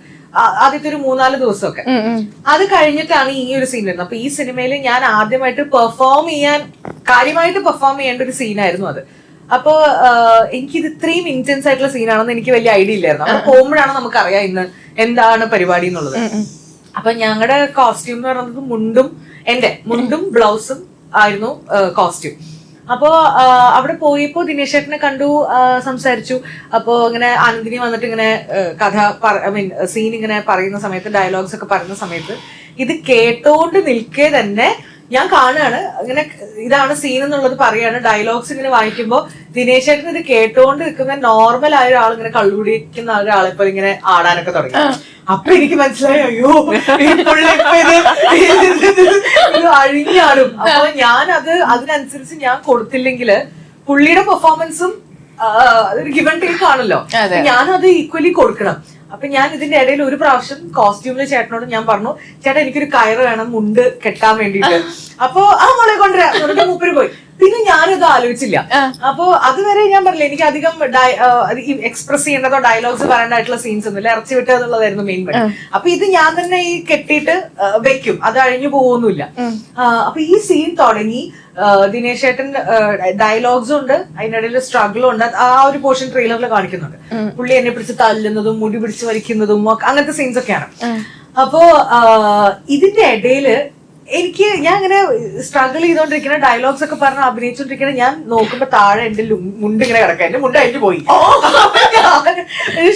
ആദ്യത്തെ ഒരു മൂന്നാൽ ദിവസമൊക്കെ. അത് കഴിഞ്ഞിട്ടാണ് ഈ ഒരു സീൻ വരുന്നത്. അപ്പൊ ഈ സിനിമയിൽ ഞാൻ ആദ്യമായിട്ട് പെർഫോം ചെയ്യാൻ കാര്യമായിട്ട് പെർഫോം ചെയ്യേണ്ട ഒരു സീനായിരുന്നു അത്. അപ്പോ എനിക്കിത് ഇത്രയും ഇന്റൻസ് ആയിട്ടുള്ള സീനാണെന്ന് എനിക്ക് വലിയ ഐഡിയ ഇല്ലായിരുന്നു. അവിടെ പോകുമ്പോഴാണ് നമുക്ക് നമുക്കറിയാം ഇന്ന് എന്താണ് പരിപാടി എന്നുള്ളത്. അപ്പൊ ഞങ്ങളുടെ കോസ്റ്റ്യൂം എന്ന് പറയുന്നത് മുണ്ടും എന്റെ മുണ്ടും ബ്ലൗസും ആയിരുന്നു കോസ്റ്റ്യൂം അപ്പോ അവിടെ പോയപ്പോ ദിനേശ് ചേട്ടനെ കണ്ടു സംസാരിച്ചു. അപ്പോ ഇങ്ങനെ ആനന്ദിനി വന്നിട്ട് ഇങ്ങനെ കഥ ഐ മീൻ സീൻ ഇങ്ങനെ പറയുന്ന സമയത്ത് ഡയലോഗ്സ് ഒക്കെ പറയുന്ന സമയത്ത് ഇത് കേട്ടോണ്ട് നിൽക്കേ തന്നെ ഞാൻ കാണുകയാണ്. ഇങ്ങനെ ഇതാണ് സീൻ എന്നുള്ളത് പറയാണ്. ഡയലോഗ്സ് ഇങ്ങനെ വായിക്കുമ്പോ ദിനേശ് ചേട്ടൻ ഇത് കേട്ടുകൊണ്ട് നിൽക്കുന്ന നോർമൽ ആയ ഒരാൾ ഇങ്ങനെ കള്ളുപിടിക്കുന്ന ഒരാളെ ഇപ്പൊ ഇങ്ങനെ ആടാനൊക്കെ തുടങ്ങി. അപ്പൊ എനിക്ക് മനസ്സിലായി അയ്യോ ഇത് അഴിഞ്ഞാടും. അപ്പൊ ഞാൻ അത് അതിനനുസരിച്ച് ഞാൻ കൊടുത്തില്ലെങ്കിൽ പുള്ളിയുടെ പെർഫോമൻസും ഒരു ഗിവൺ ടേക്ക് ആണല്ലോ. ഞാനത് ഈക്വലി കൊടുക്കണം. അപ്പൊ ഞാൻ ഇതിന്റെ ഇടയിൽ ഒരു പ്രാവശ്യം കോസ്റ്റ്യൂമിലെ ചേട്ടനോട് ഞാൻ പറഞ്ഞു ചേട്ടാ എനിക്കൊരു കയറ് വേണം മുണ്ട് കെട്ടാൻ വേണ്ടിയിട്ട്. അപ്പൊ ആ മോളെ കൊണ്ടുവരാ. മൂപ്പര് പോയി. പിന്നെ ഞാനിത് ആലോചിച്ചില്ല. അപ്പൊ അതുവരെ ഞാൻ പറഞ്ഞില്ല എനിക്ക് അധികം എക്സ്പ്രസ് ചെയ്യേണ്ടതോ ഡയലോഗ്സ് പറയേണ്ടതായിട്ടുള്ള സീൻസ് ഒന്നും ഇല്ല ഇറച്ചി വിട്ടുക എന്നുള്ളതായിരുന്നു മെയിൻ പണി അപ്പൊ ഇത് ഞാൻ തന്നെ ഈ കെട്ടിയിട്ട് വെക്കും. അത് അഴിഞ്ഞു പോകുന്നില്ല അപ്പൊ ഈ സീൻ തുടങ്ങി ദിനേശേട്ടൻ ദിനേശ് ഏട്ടൻ ഡയലോഗ്സും ഉണ്ട്. അതിനിടയിൽ സ്ട്രഗിളും ഉണ്ട്. ആ ഒരു പോർഷൻ ട്രെയിലറിൽ കാണിക്കുന്നുണ്ട്. പുള്ളി എന്നെ പിടിച്ച് തല്ലുന്നതും മുടി പിടിച്ച് വലിക്കുന്നതും അങ്ങനത്തെ സീൻസ് ഒക്കെയാണ്. അപ്പോ ഇതിന്റെ ഇടയിൽ എനിക്ക് ഞാൻ ഇങ്ങനെ സ്ട്രഗിൾ ചെയ്തോണ്ടിരിക്കുന്ന ഡയലോഗ്സ് ഒക്കെ പറഞ്ഞ് അഭിനയിച്ചോണ്ടിരിക്കുന്ന ഞാൻ നോക്കുമ്പോ താഴെ എന്റെ മുണ്ട് ഇങ്ങനെ കിടക്കാം. എന്റെ മുണ്ട് അഴിഞ്ഞു പോയി.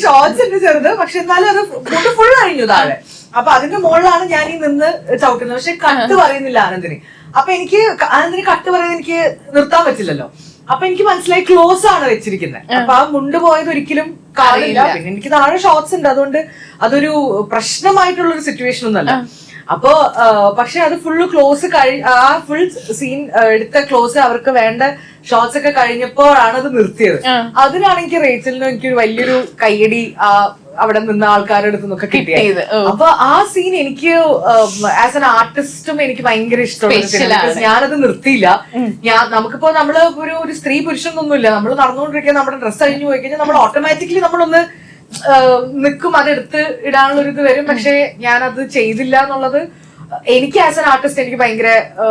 ഷോർട്സ് ഉണ്ട് ചെറുത് പക്ഷെ എന്നാലും അത് മുണ്ട് ഫുൾ അഴിഞ്ഞു താഴെ. അപ്പൊ അതിന്റെ മുകളിലാണ് ഞാൻ ഈ നിന്ന് ചവിട്ടുന്നത്. പക്ഷെ കട്ട് പറയുന്നില്ല ആനന്ദിന്. അപ്പൊ എനിക്ക് ആനന്ദിന് കട്ട് പറയുന്നത് എനിക്ക് നിർത്താൻ പറ്റില്ലല്ലോ. അപ്പൊ എനിക്ക് മനസ്സിലായി ക്ലോസ് ആണ് വെച്ചിരിക്കുന്നത് അപ്പൊ ആ മുണ്ട് പോയത് ഒരിക്കലും കാര്യമില്ല പിന്നെ എനിക്ക് താഴെ ഷോർട്സ് ഉണ്ട്. അതുകൊണ്ട് അതൊരു പ്രശ്നമായിട്ടുള്ള ഒരു സിറ്റുവേഷൻ ഒന്നല്ല അപ്പോ പക്ഷെ അത് ഫുള്ള് ക്ലോസ് കഴി ആ ഫുൾ സീൻ എടുത്ത ക്ലോസ് അവർക്ക് വേണ്ട ഷോർട്സ് ഒക്കെ കഴിഞ്ഞപ്പോഴാണ് അത് നിർത്തിയത്. അതിനാണ് എനിക്ക് റേച്ചലിന് എനിക്ക് വലിയൊരു കയ്യടി ആ അവിടെ നിന്ന ആൾക്കാരുടെ അടുത്ത് നിന്നൊക്കെ കിട്ടിയത്, അപ്പൊ ആ സീൻ എനിക്ക് ആസ് എൻ ആർട്ടിസ്റ്റും എനിക്ക് ഭയങ്കര ഇഷ്ടമുള്ള. ഞാനത് നിർത്തിയില്ല. ഞാൻ നമുക്കിപ്പോ നമ്മൾ ഒരു ഒരു സ്ത്രീ പുരുഷനൊന്നുമില്ല. നമ്മൾ നടന്നുകൊണ്ടിരിക്കുക നമ്മുടെ ഡ്രസ്സ് അഴിഞ്ഞു പോയി കഴിഞ്ഞാൽ നമ്മൾ ഓട്ടോമാറ്റിക്കലി നമ്മളൊന്ന് നിൽക്കും അതെടുത്ത് ഇടാനുള്ള ഒരു ഇത് വരും. പക്ഷെ ഞാനത് ചെയ്തില്ല എന്നുള്ളത് എനിക്ക് ആസ് എൻ ആർട്ടിസ്റ്റ് എനിക്ക് ഭയങ്കര ആ,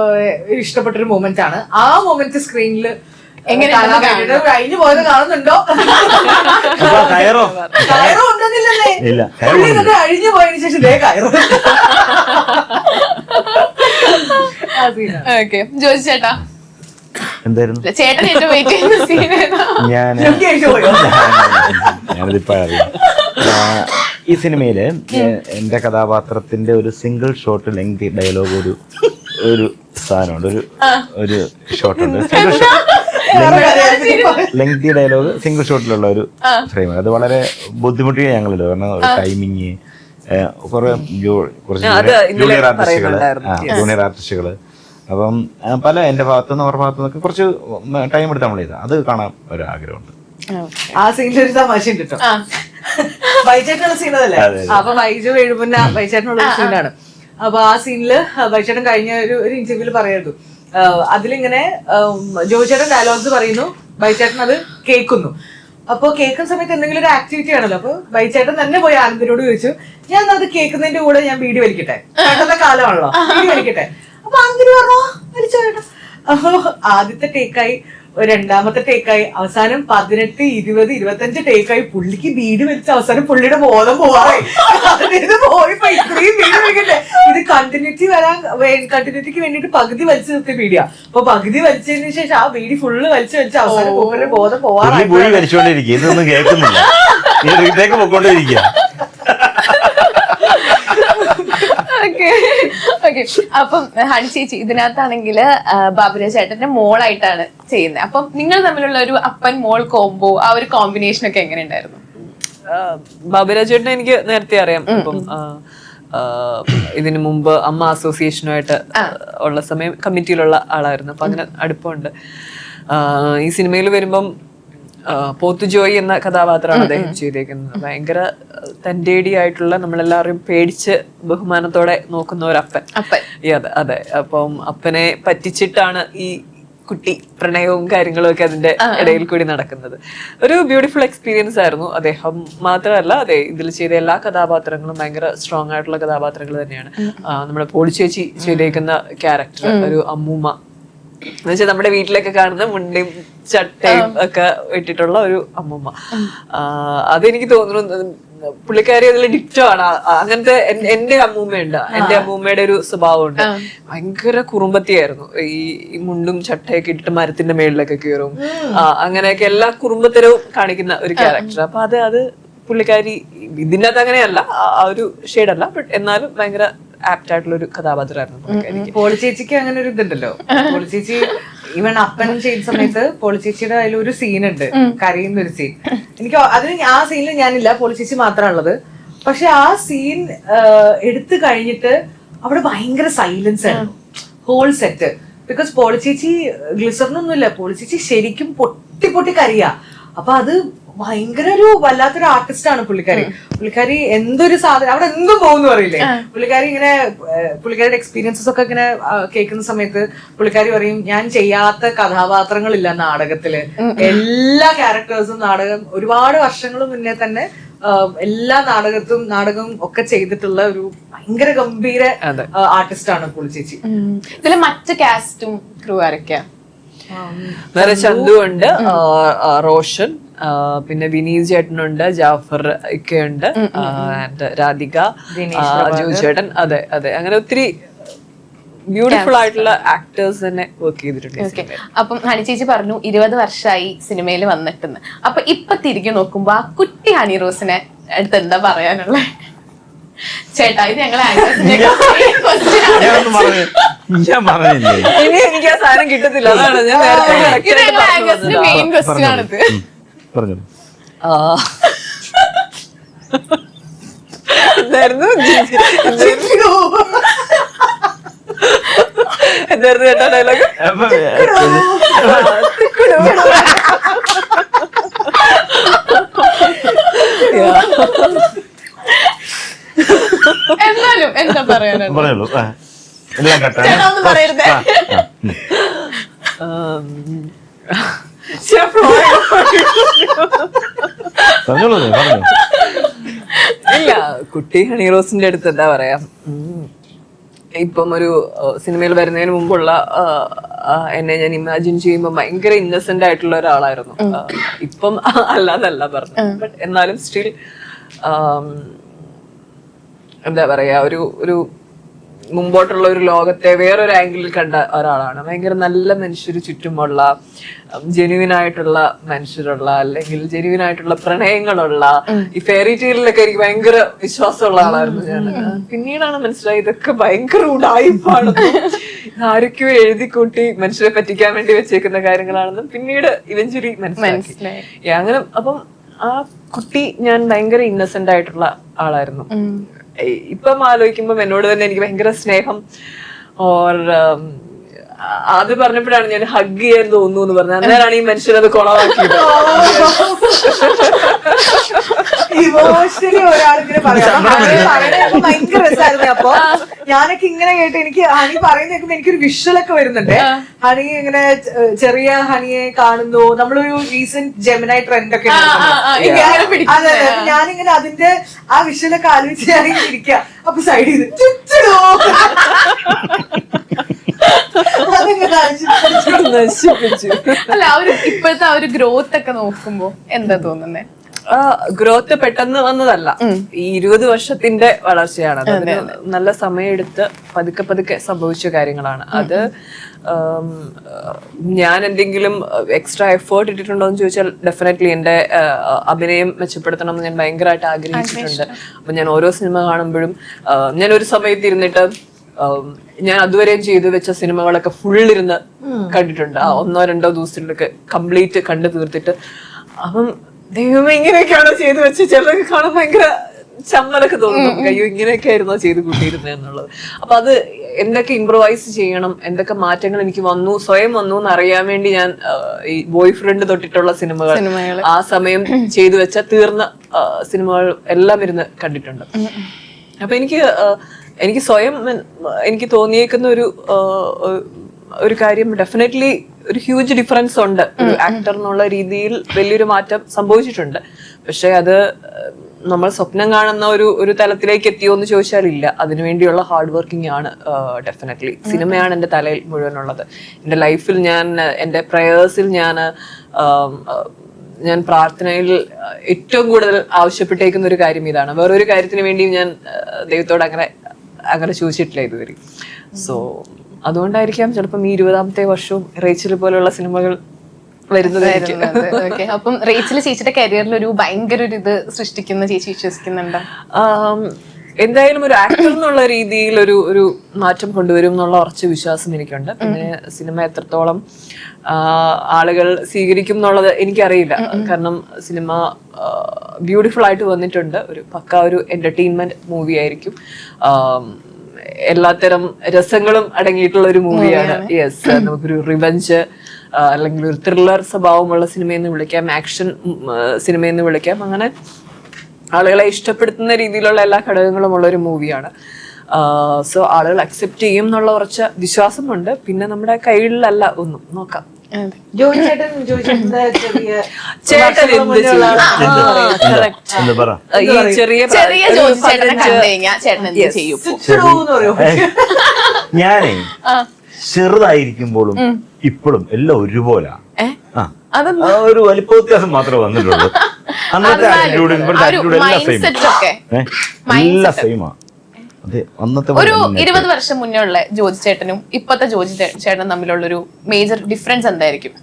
ഇഷ്ടപ്പെട്ട ഒരു മൊമെന്റ് ആണ്. ആ മൂമെന്റ് സ്ക്രീനിൽ എങ്ങനെ കഴിഞ്ഞു പോയത് കാണുന്നുണ്ടോ? കയറോ? കയറോ ഉണ്ടെന്നില്ലല്ലേ? കൊണ്ടില്ല. പോയതിനു ശേഷം ദേ കയറോ. ഓക്കെ ജോജി ചേട്ടാ. എന്തായിരുന്നു? ചേട്ടൻ ഏറ്റവും വെയിറ്റ് ചെയ്യുന്ന സീൻ ഏതാ? ഞാൻ ഞാനിതിപ്പോ അറിയാം ഈ സിനിമയിൽ എന്റെ കഥാപാത്രത്തിന്റെ ഒരു സിംഗിൾ ഷോട്ട് ലെങ്തി ഡയലോഗ് ഒരു ഒരു സാധനമുണ്ട്. ഒരു ഒരു ഷോട്ട് ഉണ്ട്. ഷോട്ട് ലെങ്തി ഡയലോഗ് സിംഗിൾ ഷോട്ടിലുള്ള ഒരു ഫ്രെയിം അത് വളരെ ബുദ്ധിമുട്ടിയാണ് ഞങ്ങളില്ല കാരണം ഒരു ടൈമിങ് കുറെ ജൂണിയർ കുറച്ച് ജൂനിയർ ആർട്ടിസ്റ്റുകൾ. ജൂനിയർ ആർട്ടിസ്റ്റുകൾ അപ്പം പല പല എന്റെ ഭാഗത്തുനിന്ന് അവരുടെ ഭാഗത്തുനിന്നൊക്കെ കുറച്ച് ടൈം എടുത്ത് നമ്മൾ ചെയ്ത. അത് കാണാൻ ഒരു ആഗ്രഹമുണ്ട് ആ സീനിൽ ഒരു തമാശ ഉണ്ട് കേട്ടോ ആ. വൈചേട്ടനുള്ള സീൻ അതല്ലേ അതെ, അതെ. അപ്പൊ വൈജു എഴുപുന്ന വൈചേട്ടനുള്ള സീനാണ്. അപ്പൊ ആ സീനിൽ വൈചേട്ടൻ കഴിഞ്ഞ ഒരു ഒരു ഇന്റർവ്യൂൽ പറയായിരുന്നു അതിലിങ്ങനെ ജോയിച്ചേട്ടൻ ഡയലോഗ്സ് പറയുന്നു. വൈചേട്ടൻ അത് കേൾക്കുന്നു. അപ്പൊ കേൾക്കുന്ന സമയത്ത് എന്തെങ്കിലും ഒരു ആക്ടിവിറ്റി ആണല്ലോ. അപ്പൊ വൈചേട്ടൻ തന്നെ പോയി ആനന്ദിനോട് ചോദിച്ചു ഞാൻ അത് കേൾക്കുന്നതിന്റെ കൂടെ ഞാൻ വീഡിയോ വലിക്കട്ടെ? പണ്ടത്തെ കാലമാണല്ലോ. ബീഡി വലിക്കട്ടെ? അപ്പൊ അങ്ങനെ പറഞ്ഞോ വലിച്ചോ ചേട്ടാ അപ്പൊ ആദ്യത്തെ ടേക്കായി രണ്ടാമത്തെ ടേക്കായി അവസാനം പതിനെട്ട് ഇരുപത് ഇരുപത്തഞ്ച് ടേക്കായി പുള്ളിക്ക് വീട് വലിച്ച അവസാനം പുള്ളിയുടെ ബോധം പോവാറായി. ഇത് പോയിപ്പോ ഇത്രയും വീട് ഇത് കണ്ടിന്യൂറ്റി വരാൻ കണ്ടിന്യൂറ്റിക്ക് വേണ്ടിട്ട് പകുതി വലിച്ചു നിർത്തിയ ബീഡിയാ. അപ്പൊ പകുതി വലിച്ചതിന് ശേഷം ആ വീട് ഫുള്ള് വലിച്ചു വലിച്ച അവസാനം മൂപ്പരുടെ ബോധം പോവാറായി. പോയി ഇതൊന്നും കേൾക്കുന്നില്ല. ഈ റീടേക്ക് പൊക്കോണ്ടിരിക്കുക ഓക്കെ അപ്പം ഹണി ചേച്ചി ഇതിനകത്താണെങ്കിൽ ബാബുരാജ് ചേട്ടന്റെ മോളായിട്ടാണ് ചെയ്യുന്നത്. അപ്പം നിങ്ങൾ തമ്മിലുള്ള ഒരു അപ്പൻ മോൾ കോംബോ ആ ഒരു കോമ്പിനേഷൻ ഒക്കെ എങ്ങനെ ഉണ്ടായിരുന്നു ബാബുരാജേട്ടനെ എനിക്ക് നേരത്തെ അറിയാം. ആ, ഇതിനു മുമ്പ് അമ്മ അസോസിയേഷനുമായിട്ട് ഉള്ള സമയം കമ്മിറ്റിയിലുള്ള ആളായിരുന്നു. അപ്പൊ അങ്ങനെ അടുപ്പമുണ്ട്. ഈ സിനിമയിൽ വരുമ്പം ആ, പോത്തു ജോയി എന്ന കഥാപാത്രമാണ് അദ്ദേഹം ചെയ്തേക്കുന്നത്. ഭയങ്കര തന്റെടി ആയിട്ടുള്ള നമ്മളെല്ലാവരും പേടിച്ച് ബഹുമാനത്തോടെ നോക്കുന്ന ഒരു അപ്പൻ അതെ അതെ. അപ്പം അപ്പനെ പറ്റിച്ചിട്ടാണ് ഈ കുട്ടി പ്രണയവും കാര്യങ്ങളും ഒക്കെ അതിന്റെ ഇടയിൽ കൂടി നടക്കുന്നത്. ഒരു ബ്യൂട്ടിഫുൾ എക്സ്പീരിയൻസ് ആയിരുന്നു അദ്ദേഹം. മാത്രമല്ല അതെ ഇതിൽ ചെയ്ത എല്ലാ കഥാപാത്രങ്ങളും ഭയങ്കര സ്ട്രോങ് ആയിട്ടുള്ള കഥാപാത്രങ്ങൾ തന്നെയാണ്. നമ്മുടെ പോളിച്ചേച്ചി ചെയ്തേക്കുന്ന ക്യാരക്ടർ ഒരു അമ്മൂമ്മ. എന്നുവെച്ചാൽ നമ്മുടെ വീട്ടിലൊക്കെ കാണുന്ന മുണ്ടയും ചട്ടയും ഒക്കെ ഇട്ടിട്ടുള്ള ഒരു അമ്മമ്മ. അതെനിക്ക് തോന്നുന്നു പുള്ളിക്കാരി അതിൽ ഡിക്റ്റോ ആണ്. അങ്ങനത്തെ എന്റെ അമ്മൂമ്മയുണ്ട്. എന്റെ അമ്മൂമ്മയുടെ ഒരു സ്വഭാവമുണ്ട്. ഭയങ്കര കുറുമ്പത്തിയായിരുന്നു. ഈ മുണ്ടും ചട്ടയൊക്കെ ഇട്ടിട്ട് മരത്തിന്റെ മേളിലൊക്കെ കയറും അങ്ങനെയൊക്കെ എല്ലാ കുറുമ്പത്തരവും കാണിക്കുന്ന ഒരു ക്യാരക്ടർ. അപ്പൊ അത് അത് പുള്ളിക്കാരി ഇതിന്റെ അകത്ത് അങ്ങനെയല്ല ആ- ആ ഒരു ഷെയ്ഡല്ല ബട്ട് എന്നാലും ഭയങ്കര ആപ്റ്റ് ആയിട്ടുള്ള ഒരു കഥാപാത്രമായിരുന്നു പോളിച്ചേച്ചിക്ക് അങ്ങനെ ഒരു ഇതുണ്ടല്ലോ. പോളിച്ചേച്ചി ഈവൻ അപ്പൻ ചെയ്ത സമയത്ത് പോളിച്ചേച്ചിയുടെ അതിൽ ഒരു സീനുണ്ട് ഉണ്ട് കരയുന്ന ഒരു സീൻ. എനിക്ക് അതിന് ആ സീനിൽ ഞാനില്ല പോളിച്ചേച്ചി മാത്രമാണുള്ളത്. പക്ഷെ ആ സീൻ എടുത്തു കഴിഞ്ഞിട്ട് അവിടെ ഭയങ്കര സൈലൻസ് ആയിരുന്നു ഹോൾ സെറ്റ് ബിക്കോസ് പോളിച്ചേച്ചി ഗ്ലിസറിനൊന്നുമില്ല പോളിച്ചേച്ചി ശരിക്കും പൊട്ടി പൊട്ടി കരയാ. അപ്പൊ അത് ഭയങ്കര ഒരു വല്ലാത്തൊരു ആർട്ടിസ്റ്റ് ആണ് പുള്ളിക്കാരി. പുള്ളിക്കാരി എന്തൊരു സാധനം അവിടെ എന്തും പോകുന്നു പറയില്ലേ? പുള്ളിക്കാരി ഇങ്ങനെ പുള്ളിക്കാരിയുടെ എക്സ്പീരിയൻസസ് ഒക്കെ ഇങ്ങനെ കേൾക്കുന്ന സമയത്ത് പുള്ളിക്കാരി പറയും ഞാൻ ചെയ്യാത്ത കഥാപാത്രങ്ങളില്ല നാടകത്തിൽ. എല്ലാ ക്യാരക്ടേഴ്സും നാടകം ഒരുപാട് വർഷങ്ങൾ മുന്നേ തന്നെ എല്ലാ നാടകത്തും നാടകവും ഒക്കെ ചെയ്തിട്ടുള്ള ഒരു ഭയങ്കര ഗംഭീര ആർട്ടിസ്റ്റ് ആണ് പുള്ളി ചേച്ചി. ഇതിലെ മറ്റ് കാസ്റ്റും ക്രൂ ആരൊക്കെയാ? വേറെ ചന്തു ഉണ്ട് റോഷൻ പിന്നെ വിനീത് ചേട്ടനുണ്ട് ജാഫർ ഒക്കെയുണ്ട്. ആൻഡ് രാധിക ജോ ചേട്ടൻ. അതെ അതെ. അങ്ങനെ ഒത്തിരി ബ്യൂട്ടിഫുൾ ആയിട്ടുള്ള ആക്ടേഴ്സ് തന്നെ വർക്ക് ചെയ്തിട്ടുണ്ട്. അപ്പം ഹണി ചേച്ചി പറഞ്ഞു ഇരുപത് വർഷമായി സിനിമയിൽ വന്നിട്ടെന്ന്. അപ്പൊ ഇപ്പൊ തിരികെ നോക്കുമ്പോ ആ കുട്ടി ഹണി റോസിനെ അടുത്ത് എന്താ പറയാനുള്ള? ചേട്ടാ ഇത് പറഞ്ഞു ഞാൻ പറഞ്ഞില്ലേ? ഇനി എനിക്ക് ആ സാധനം കിട്ടത്തില്ല. അതാണ് ഞാൻ നേരത്തെ. മെയിൻ ക്വസ്റ്റ്യൻ ആണിത്. പറഞ്ഞോളൂ ആ. എന്തായിരുന്നു? എന്തായിരുന്നു കേട്ടോ ഡയലോഗ് എന്നാലും എന്താ പറയാനുള്ളത്? പറഞ്ഞോളൂ ആ. എല്ലാം കട്ടാ ചേട്ടാ ഒന്നും പറയരുതേ. ആ, ആ, ഉം. പറഞ്ഞോളൂ പറഞ്ഞോ ഇല്ല കുട്ടി ഹണിറോസിന്റെ അടുത്ത് എന്താ പറയാ? ഇപ്പം ഒരു സിനിമയിൽ വരുന്നതിന് മുമ്പുള്ള എന്നെ ഞാൻ ഇമാജിൻ ചെയ്യുമ്പോൾ ഭയങ്കര ഇന്നസെന്റ് ആയിട്ടുള്ള ഒരാളായിരുന്നു. ഇപ്പം അല്ലാതല്ല പറഞ്ഞു ബട്ട് എന്നാലും സ്റ്റിൽ എന്താ പറയാ ഒരു ഒരു മുമ്പോട്ടുള്ള ഒരു ലോകത്തെ വേറൊരു ആംഗിളിൽ കണ്ട ഒരാളാണ്. ഭയങ്കര നല്ല മനുഷ്യർ ചുറ്റുമുള്ള ജെനുവിൻ ആയിട്ടുള്ള മനുഷ്യരുള്ള അല്ലെങ്കിൽ ജെനുവിൻ ആയിട്ടുള്ള പ്രണയങ്ങളുള്ള ഈ ഫെയറി ടീലിലൊക്കെ എനിക്ക് ഭയങ്കര വിശ്വാസമുള്ള ആളായിരുന്നു ഞാൻ. പിന്നീടാണ് മനസ്സിലായത് ഇതൊക്കെ ഭയങ്കര ഉടായിപ്പാണ് ആരൊക്കെയോ എഴുതി കൂട്ടി മനുഷ്യരെ പറ്റിക്കാൻ വേണ്ടി വെച്ചേക്കുന്ന കാര്യങ്ങളാണെന്നും പിന്നീട് ഇവഞ്ചുരി മനസ്സിലാക്കി. അങ്ങനെ അപ്പം ആ കുട്ടി ഞാൻ ഭയങ്കര ഇന്നസെന്റ് ആയിട്ടുള്ള ആളായിരുന്നു. ഇപ്പം ആലോചിക്കുമ്പോൾ എന്നോട് തന്നെ എനിക്ക് ഭയങ്കര സ്നേഹം. ഓർ അത് പറഞ്ഞപ്പോഴാണ് ഞാൻ ഹഗ് ചെയ്യാൻ തോന്നുന്നു എന്ന് പറഞ്ഞത്. അന്നേരമാണ് ഈ മനുഷ്യനത് കൊളവാക്കിയത്. ഇമോഷണലി ഒരാളിങ്ങനെ പറയാം. ഭയങ്കര രസമായിരുന്നു അപ്പൊ ഞാനൊക്കെ ഇങ്ങനെ കേട്ട് എനിക്ക് ഹണി പറയുന്ന കേൾക്കുമ്പോ എനിക്കൊരു വിഷ്വലൊക്കെ വരുന്നുണ്ട്. ഹണി ഇങ്ങനെ ചെറിയ ഹണിയെ കാണുന്നു. നമ്മളൊരു റീസെന്റ് ജെമിനായി ട്രെൻഡ് ഒക്കെ അതെ ഞാനിങ്ങനെ അതിന്റെ ആ വിഷ്വലൊക്കെ ആലോചിച്ച് ഞാനിങ്ങനെ ഇരിക്കുക അപ്പൊ സൈഡിൽ നിന്ന് ചുറ്റിടോ. അല്ല ആ ഒരു ഇപ്പോഴത്തെ ആ ഒരു ഗ്രോത്ത് ഒക്കെ നോക്കുമ്പോ എന്താ തോന്നുന്നേ? ഗ്രോത്ത് പെട്ടെന്ന് വന്നതല്ല. ഈ ഇരുപത് വർഷത്തിന്റെ വളർച്ചയാണ്. അത് നല്ല സമയമെടുത്ത് പതുക്കെ പതുക്കെ സംഭവിച്ച കാര്യങ്ങളാണ്. അത് ഞാൻ എന്തെങ്കിലും എക്സ്ട്രാ എഫേർട്ട് ഇട്ടിട്ടുണ്ടോ എന്ന് ചോദിച്ചാൽ ഡെഫിനറ്റ്ലി എന്റെ അഭിനയം മെച്ചപ്പെടുത്തണം എന്ന് ഞാൻ ഭയങ്കരമായിട്ട് ആഗ്രഹിച്ചിട്ടുണ്ട്. അപ്പൊ ഞാൻ ഓരോ സിനിമ കാണുമ്പോഴും ഞാൻ ഒരു സമയത്ത് ഇരുന്നിട്ട് ഞാൻ അതുവരെയും ചെയ്തു വെച്ച സിനിമകളൊക്കെ ഫുൾ ഇരുന്ന് കണ്ടിട്ടുണ്ട്. ആ ഒന്നോ രണ്ടോ ദിവസത്തിലൊക്കെ കംപ്ലീറ്റ് കണ്ടു തീർത്തിട്ട്. അപ്പം ദൈവമേ ഇങ്ങനെയൊക്കെയാണോ ചെയ്തു വെച്ച്? ചിലരൊക്കെ കാണാൻ ഭയങ്കര ചമ്മലൊക്കെ തോന്നും. നമുക്ക് അയ്യോ ഇങ്ങനെയൊക്കെ ആയിരുന്നോ ചെയ്ത് കൂട്ടിയിരുന്നത് എന്നുള്ളത്. അപ്പൊ അത് എന്തൊക്കെ ഇംപ്രവൈസ് ചെയ്യണം? എന്തൊക്കെ മാറ്റങ്ങൾ എനിക്ക് വന്നു? സ്വയം വന്നു എന്ന് അറിയാൻ വേണ്ടി ഞാൻ ഈ ബോയ് ഫ്രണ്ട് തൊട്ടിട്ടുള്ള സിനിമകൾ ആ സമയം ചെയ്തു വെച്ച തീർന്ന സിനിമകൾ എല്ലാം ഇരുന്ന് കണ്ടിട്ടുണ്ട്. അപ്പൊ എനിക്ക് എനിക്ക് സ്വയം എനിക്ക് തോന്നിയേക്കുന്ന ഒരു ഒരു കാര്യം ഡെഫിനറ്റ്ലി ഒരു ഹ്യൂജ് ഡിഫറൻസ് ഉണ്ട്. ഒരു ആക്ടർ എന്നുള്ള രീതിയിൽ വലിയൊരു മാറ്റം സംഭവിച്ചിട്ടുണ്ട്. പക്ഷെ അത് നമ്മൾ സ്വപ്നം കാണുന്ന ഒരു ഒരു തലത്തിലേക്ക് എത്തിയോ എന്ന് ചോദിച്ചാൽ ഇല്ല. അതിനുവേണ്ടിയുള്ള ഹാർഡ് വർക്കിംഗ് ആണ് ഡെഫിനറ്റ്ലി സിനിമയാണ് എന്റെ തലയിൽ മുഴുവനുള്ളത്. എന്റെ ലൈഫിൽ ഞാൻ എന്റെ പ്രയേഴ്സിൽ ഞാൻ ഞാൻ പ്രാർത്ഥനയിൽ ഏറ്റവും കൂടുതൽ ആവശ്യപ്പെട്ടേക്കുന്ന ഒരു കാര്യം ഇതാണ്. വേറൊരു കാര്യത്തിന് വേണ്ടിയും ഞാൻ ദൈവത്തോട് അങ്ങനെ അങ്ങനെ ചോദിച്ചിട്ടില്ല ഇതുവരെ. സോ അതുകൊണ്ടായിരിക്കാം ചിലപ്പം ഈ ഇരുപതാമത്തെ വർഷവും റേച്ചൽ പോലുള്ള സിനിമകൾ വരുന്നത്. ഓക്കെ അപ്പം റേച്ചിൽ ചേച്ചിയുടെ കരിയറിൽ ഒരു ഭയങ്കര ഒരു ഇത് സൃഷ്ടിക്കുന്ന ചേച്ചി വിശ്വസിക്കുന്നുണ്ടോ? എന്തായാലും ഒരു ആക്ടർ എന്നുള്ള രീതിയിൽ ഒരു ഒരു മാറ്റം കൊണ്ടുവരും എന്നുള്ള ഉറച്ച വിശ്വാസം എനിക്കുണ്ട്. പിന്നെ സിനിമ എത്രത്തോളം ആളുകൾ സ്വീകരിക്കും എന്നുള്ളത് എനിക്കറിയില്ല. കാരണം സിനിമ ബ്യൂട്ടിഫുൾ ആയിട്ട് വന്നിട്ടുണ്ട്. ഒരു പക്ക ഒരു എന്റർടൈൻമെന്റ് മൂവി ആയിരിക്കും. എല്ലാത്തരം രസങ്ങളും അടങ്ങിയിട്ടുള്ള ഒരു മൂവിയാണ് യെസ് നമുക്കൊരു റിവഞ്ച് അല്ലെങ്കിൽ ഒരു ത്രില്ലർ സ്വഭാവമുള്ള സിനിമയെന്ന് വിളിക്കാം. ആക്ഷൻ സിനിമയെന്ന് വിളിക്കാം. അങ്ങനെ ആളുകളെ ഇഷ്ടപ്പെടുത്തുന്ന രീതിയിലുള്ള എല്ലാ ഘടകങ്ങളും ഉള്ള ഒരു മൂവിയാണ് സോ ആളുകൾ അക്സെപ്റ്റ് ചെയ്യും എന്നുള്ള കുറച്ച് വിശ്വാസമുണ്ട്. പിന്നെ നമ്മുടെ കയ്യിലല്ല ഒന്നും. നോക്കാം. ചെറിയ ഈ ജോലി ചേട്ടനെ കണ്ടു കഴിഞ്ഞാൽ ചേട്ടൻ എന്ത് ചെയ്യും. ഞാനേ ചെറുതായിരിക്കുമ്പോഴും ഇപ്പോഴും എല്ലാം ഒരുപോലെ. ഒരു വലിപ്പ വ്യത്യാസം മാത്രമേ വന്നിട്ടുള്ളൂ. അന്നത്തെ ആറ്റിറ്റ്യൂഡ് ഇപ്പോഴത്തെ ആറ്റിറ്റ്യൂഡ് എല്ലാം സെയിം ഒക്കെ. എല്ലാം സെയിമാ അന്നത്തെ ഒരു. ഇരുപത് വർഷം മുന്നേ ഉള്ള ജോജി ചേട്ടനും ഇപ്പത്തെ ജോജി ചേട്ടനും തമ്മിലുള്ള ഒരു മേജർ ഡിഫറൻസ് എന്തായിരിക്കും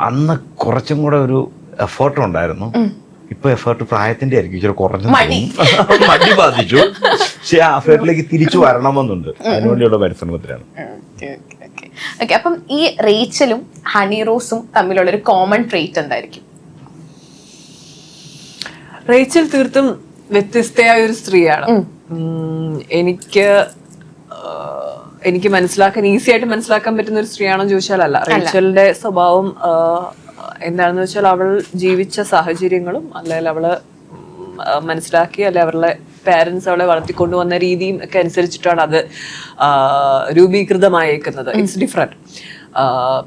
അന്ന് കുറച്ചും കൂടെ ഒരു എഫേർട്ട് ഉണ്ടായിരുന്നു. ഇപ്പൊ എഫേർട്ട് പ്രായത്തിന്റെ ആയിരിക്കും. ഇച്ചിരി കുറഞ്ഞു മടി. ബാധിച്ചു. പക്ഷെ ആ എഫേർട്ടിലേക്ക് തിരിച്ചു വരണമെന്നുണ്ട്. അതിനുവേണ്ടിയുള്ള പരിശ്രമത്തിലാണ്. ഓക്കെ അപ്പം ഈ റേച്ചലും ഹണി റോസും തമ്മിലുള്ള ഒരു കോമൺ ട്രേറ്റ് എന്തായിരിക്കും? റേച്ചൽ തീർത്തും വ്യത്യസ്തയായ ഒരു സ്ത്രീയാണ് എനിക്ക് ആ, എനിക്ക് മനസ്സിലാക്കാൻ ഈസി ആയിട്ട് മനസ്സിലാക്കാൻ പറ്റുന്ന ഒരു സ്ത്രീയാണോ ചോദിച്ചാൽ അല്ല. റേച്ചലിന്റെ സ്വഭാവം എന്താണെന്ന് വെച്ചാൽ അവൾ ജീവിച്ച സാഹചര്യങ്ങളും അല്ലെങ്കിൽ അവൾ മനസ്സിലാക്കി അല്ലെ അവരുടെ പാരന്റ്സ് അവളെ വളർത്തിക്കൊണ്ടു വന്ന രീതിയും ഒക്കെ അനുസരിച്ചിട്ടാണ് അത് രൂപീകൃതമായേക്കുന്നത്. ഇറ്റ്സ് ഡിഫറെന്റ്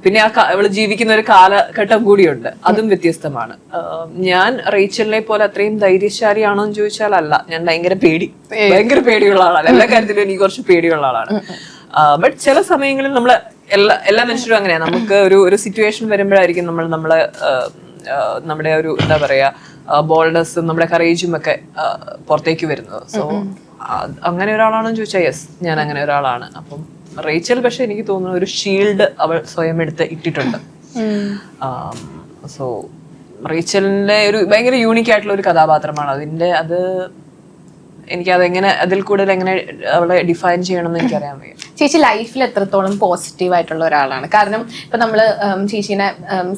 പിന്നെ ആ അവൾ അവൾ ജീവിക്കുന്ന ഒരു കാലഘട്ടം കൂടിയുണ്ട്. അതും വ്യത്യസ്തമാണ്. ഞാൻ റേച്ചലിനെ പോലെ അത്രയും ധൈര്യശാലിയാണോ എന്ന് ചോദിച്ചാൽ അല്ല ഞാൻ ഭയങ്കര പേടി. ഭയങ്കര പേടിയുള്ള ആളാണ്. എല്ലാ കാര്യത്തിലും എനിക്ക് കുറച്ച് പേടിയുള്ള ആളാണ്. ബട്ട് ചില സമയങ്ങളിൽ നമ്മൾ എല്ലാ എല്ലാ മനുഷ്യരും അങ്ങനെയാണ് നമുക്ക് ഒരു ഒരു സിറ്റുവേഷൻ വരുമ്പോഴായിരിക്കും നമ്മൾ നമ്മളെ നമ്മുടെ ഒരു എന്താ പറയാ ബോൾഡസ് നമ്മുടെ കറേജും ഒക്കെ പുറത്തേക്ക് വരുന്നത്. സോ അങ്ങനെ ഒരാളാണെന്ന് ചോദിച്ചാൽ യെസ് ഞാൻ അങ്ങനെ ഒരാളാണ്. അപ്പം റേച്ചൽ പക്ഷെ എനിക്ക് തോന്നുന്നു ഒരു ഷീൽഡ് അവൾ സ്വയം എടുത്ത് ഇട്ടിട്ടുണ്ട്. സോ റേച്ചലിന്റെ ഒരു ഭയങ്കര യൂണിക് ആയിട്ടുള്ള ഒരു കഥാപാത്രമാണ്. അതിന്റെ അത് എനിക്ക് അതെങ്ങനെ അതിൽ കൂടുതൽ എങ്ങനെ അവളെ ഡിഫൈൻ ചെയ്യണം എന്ന് എനിക്കറിയാൻ വയ്യ. ചേച്ചി ലൈഫിൽ എത്രത്തോളം പോസിറ്റീവ് ആയിട്ടുള്ള ഒരാളാണ്? കാരണം ഇപ്പൊ നമ്മൾ ചേച്ചീനെ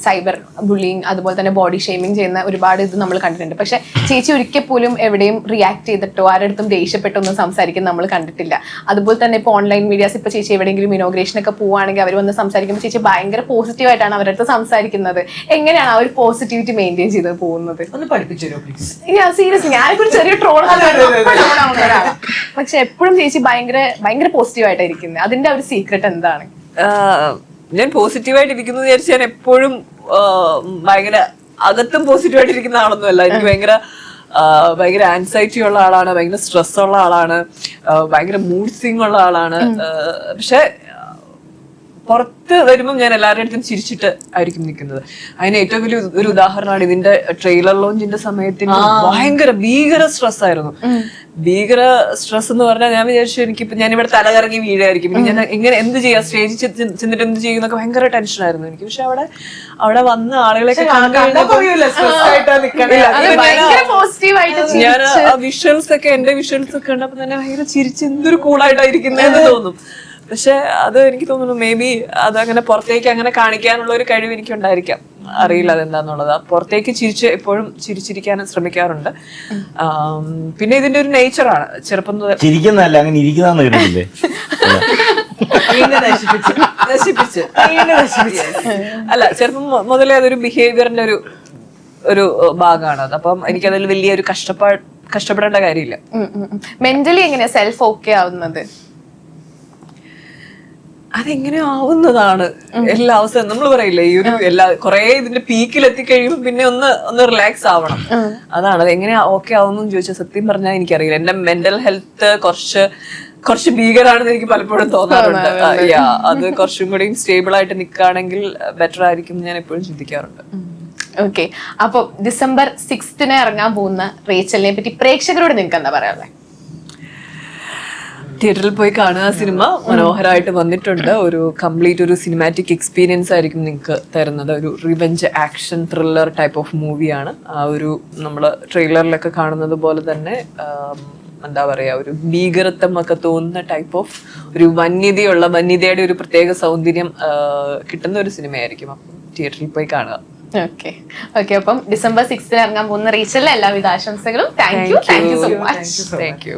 സൈബർ ബുള്ളിങ് അതുപോലെ തന്നെ ബോഡി ഷെയ്മിങ് ചെയ്യുന്ന ഒരുപാട് ഇത് നമ്മൾ കണ്ടിട്ടുണ്ട്. പക്ഷെ ചേച്ചി ഒരിക്കൽ പോലും എവിടെയും റിയാക്ട് ചെയ്തിട്ടോ ആരുടെ ദേഷ്യപ്പെട്ടോ ഒന്നും സംസാരിക്കുന്ന നമ്മൾ കണ്ടിട്ടില്ല. അതുപോലെ തന്നെ ഇപ്പൊ ഓൺലൈൻ മീഡിയാസ് ഇപ്പൊ ചേച്ചി എവിടെയെങ്കിലും ഇനോഗ്രേഷൻ ഒക്കെ പോവുകയാണെങ്കിൽ അവർ വന്ന് സംസാരിക്കുമ്പോൾ ചേച്ചി ഭയങ്കര പോസിറ്റീവായിട്ടാണ് അവരുടെ അടുത്ത് സംസാരിക്കുന്നത്. എങ്ങനെയാണ് ആ ഒരു പോസിറ്റിവിറ്റി മെയിന്റെയിൻ ചെയ്ത് പോകുന്നത്? ഒന്ന് പഠിപ്പിച്ചു സീരിയസ് ഞാനിപ്പോ ഒരു ചെറിയ ട്രോൾ പക്ഷെ എപ്പോഴും ചേച്ചി ഭയങ്കര ഭയങ്കര പോസിറ്റീവ് ആയിട്ടായിരിക്കുന്നത് അതിന്റെ ഒരു സീക്രട്ട് എന്താണ്? ഞാൻ പോസിറ്റീവായിട്ട് ഇരിക്കുന്നു വിചാരിച്ച് ഞാൻ എപ്പോഴും ഭയങ്കര അകത്തും പോസിറ്റീവായിട്ട് ഇരിക്കുന്ന ആളൊന്നുമല്ല എനിക്ക് ഭയങ്കര ഭയങ്കര ആൻസൈറ്റി ഉള്ള ആളാണ് ഭയങ്കര സ്ട്രെസ് ഉള്ള ആളാണ് ഭയങ്കര മൂഡ് സ്വിങ് ഉള്ള ആളാണ്. പക്ഷെ പുറത്ത് വരുമ്പോൾ ഞാൻ എല്ലാവരുടെ അടുത്തും ചിരിച്ചിട്ട് ആയിരിക്കും നിൽക്കുന്നത്. അതിന് ഏറ്റവും വലിയ ഒരു ഉദാഹരണമാണ് ഇതിന്റെ ട്രെയിലർ ലോഞ്ചിന്റെ സമയത്തിന് ഭയങ്കര ഭീകര സ്ട്രെസ് ആയിരുന്നു. ഭീകര സ്ട്രെസ് എന്ന് പറഞ്ഞാൽ ഞാൻ വിചാരിച്ചു എനിക്കിപ്പോ ഞാനിവിടെ തലകറങ്ങി വീഴായിരിക്കും. ഞാൻ ഇങ്ങനെ എന്ത് ചെയ്യാം? സ്റ്റേജിൽ ചെന്നിട്ട് എന്ത് ചെയ്യും എന്നൊക്കെ ഭയങ്കര ടെൻഷനായിരുന്നു എനിക്ക് പക്ഷെ അവിടെ അവിടെ വന്ന ആളുകളെയൊക്കെ ഞാൻ- വിഷ്വൽസ് ഒക്കെ എന്റെ വിഷ്വൽസ് ഒക്കെ ഉണ്ടപ്പോ തന്നെ ഭയങ്കര ചിരിച്ച് എന്തൊരു കൂളായിട്ടായിരിക്കുന്നതെന്ന് തോന്നും. പക്ഷെ അത് എനിക്ക് തോന്നുന്നു മേ ബി അങ്ങനെ പുറത്തേക്ക് അങ്ങനെ കാണിക്കാനുള്ള ഒരു കഴിവ് എനിക്ക് ഉണ്ടായിരിക്കാം അറിയില്ല അതെന്താന്നുള്ളത്. പുറത്തേക്ക് ചിരിച്ച് എപ്പോഴും ചിരിച്ചിരിക്കാനും ശ്രമിക്കാറുണ്ട്. പിന്നെ ഇതിന്റെ ഒരു നേച്ചറാണ് ചെറുപ്പം ചിരിക്കുന്നതല്ല അങ്ങനെ ഇരിക്കുന്നതെന്ന് നശിപ്പിച്ചു. നശിപ്പിച്ച്. അല്ല ചെറുപ്പം മുതലേ അതൊരു ബിഹേവിയറിന്റെ ഒരു ഒരു ഭാഗമാണ്. അത് അപ്പം എനിക്കതിൽ വലിയൊരു കഷ്ടപ്പാട് കഷ്ടപ്പെടേണ്ട കാര്യമില്ല. മെന്റലി എങ്ങനെയാ സെൽഫ് ഓക്കെ ആവുന്നത്? അതെങ്ങനെ ആവുന്നതാണ്? എല്ലാ അവസരം നമ്മൾ പറയില്ലേ ഈ ഒരു എല്ലാ കുറെ ഇതിന്റെ പീക്കിൽ എത്തിക്കഴിയുമ്പോൾ പിന്നെ ഒന്ന് ഒന്ന് റിലാക്സ് ആവണം. അതാണ് അത് എങ്ങനെ ഓക്കെ ആവുന്നു ചോദിച്ചാൽ സത്യം പറഞ്ഞാൽ എനിക്കറിയില്ല. എന്റെ മെന്റൽ ഹെൽത്ത് കുറച്ച് കുറച്ച് ഭീകരാണെന്ന് എനിക്ക് പലപ്പോഴും തോന്നാറുണ്ട്. യാ അത് കുറച്ചും കൂടി സ്റ്റേബിൾ ആയിട്ട് നിൽക്കുകയാണെങ്കിൽ ബെറ്റർ ആയിരിക്കും ഞാൻ എപ്പോഴും ചിന്തിക്കാറുണ്ട്. ഓക്കെ അപ്പൊ ഡിസംബർ സിക്സ്തിന് ഇറങ്ങാൻ പോകുന്ന റേച്ചലിനെ പറ്റി പ്രേക്ഷകരോട് നിങ്ങൾക്ക് എന്താ പറയാനുള്ളത് തിയേറ്ററിൽ പോയി കാണുക സിനിമ മനോഹരമായിട്ട് വന്നിട്ടുണ്ട്. ഒരു കംപ്ലീറ്റ് ഒരു സിനിമാറ്റിക് എക്സ്പീരിയൻസ് ആയിരിക്കും നിങ്ങൾക്ക് തരുന്നത്. ഒരു revenge action thriller type of മൂവിയാണ് ആ ഒരു നമ്മൾ ട്രെയിലറിലൊക്കെ കാണുന്നത് പോലെ തന്നെ എന്താ പറയുക ഒരു ഭീകരത്വം ഒക്കെ തോന്നുന്ന ടൈപ്പ് ഓഫ് ഒരു വന്യതയുള്ള വന്യതയുടെ ഒരു പ്രത്യേക സൗന്ദര്യം കിട്ടുന്ന ഒരു സിനിമയായിരിക്കും അപ്പം തിയേറ്ററിൽ പോയി കാണുക. ഓക്കെ ഓക്കെ അപ്പം ഡിസംബർ സിക്സ്തിന് ഇറങ്ങാൻ പോകുന്ന റീച്ചലിലെ എല്ലാവിധ ആശംസകളും. Thank you thank you so much thank you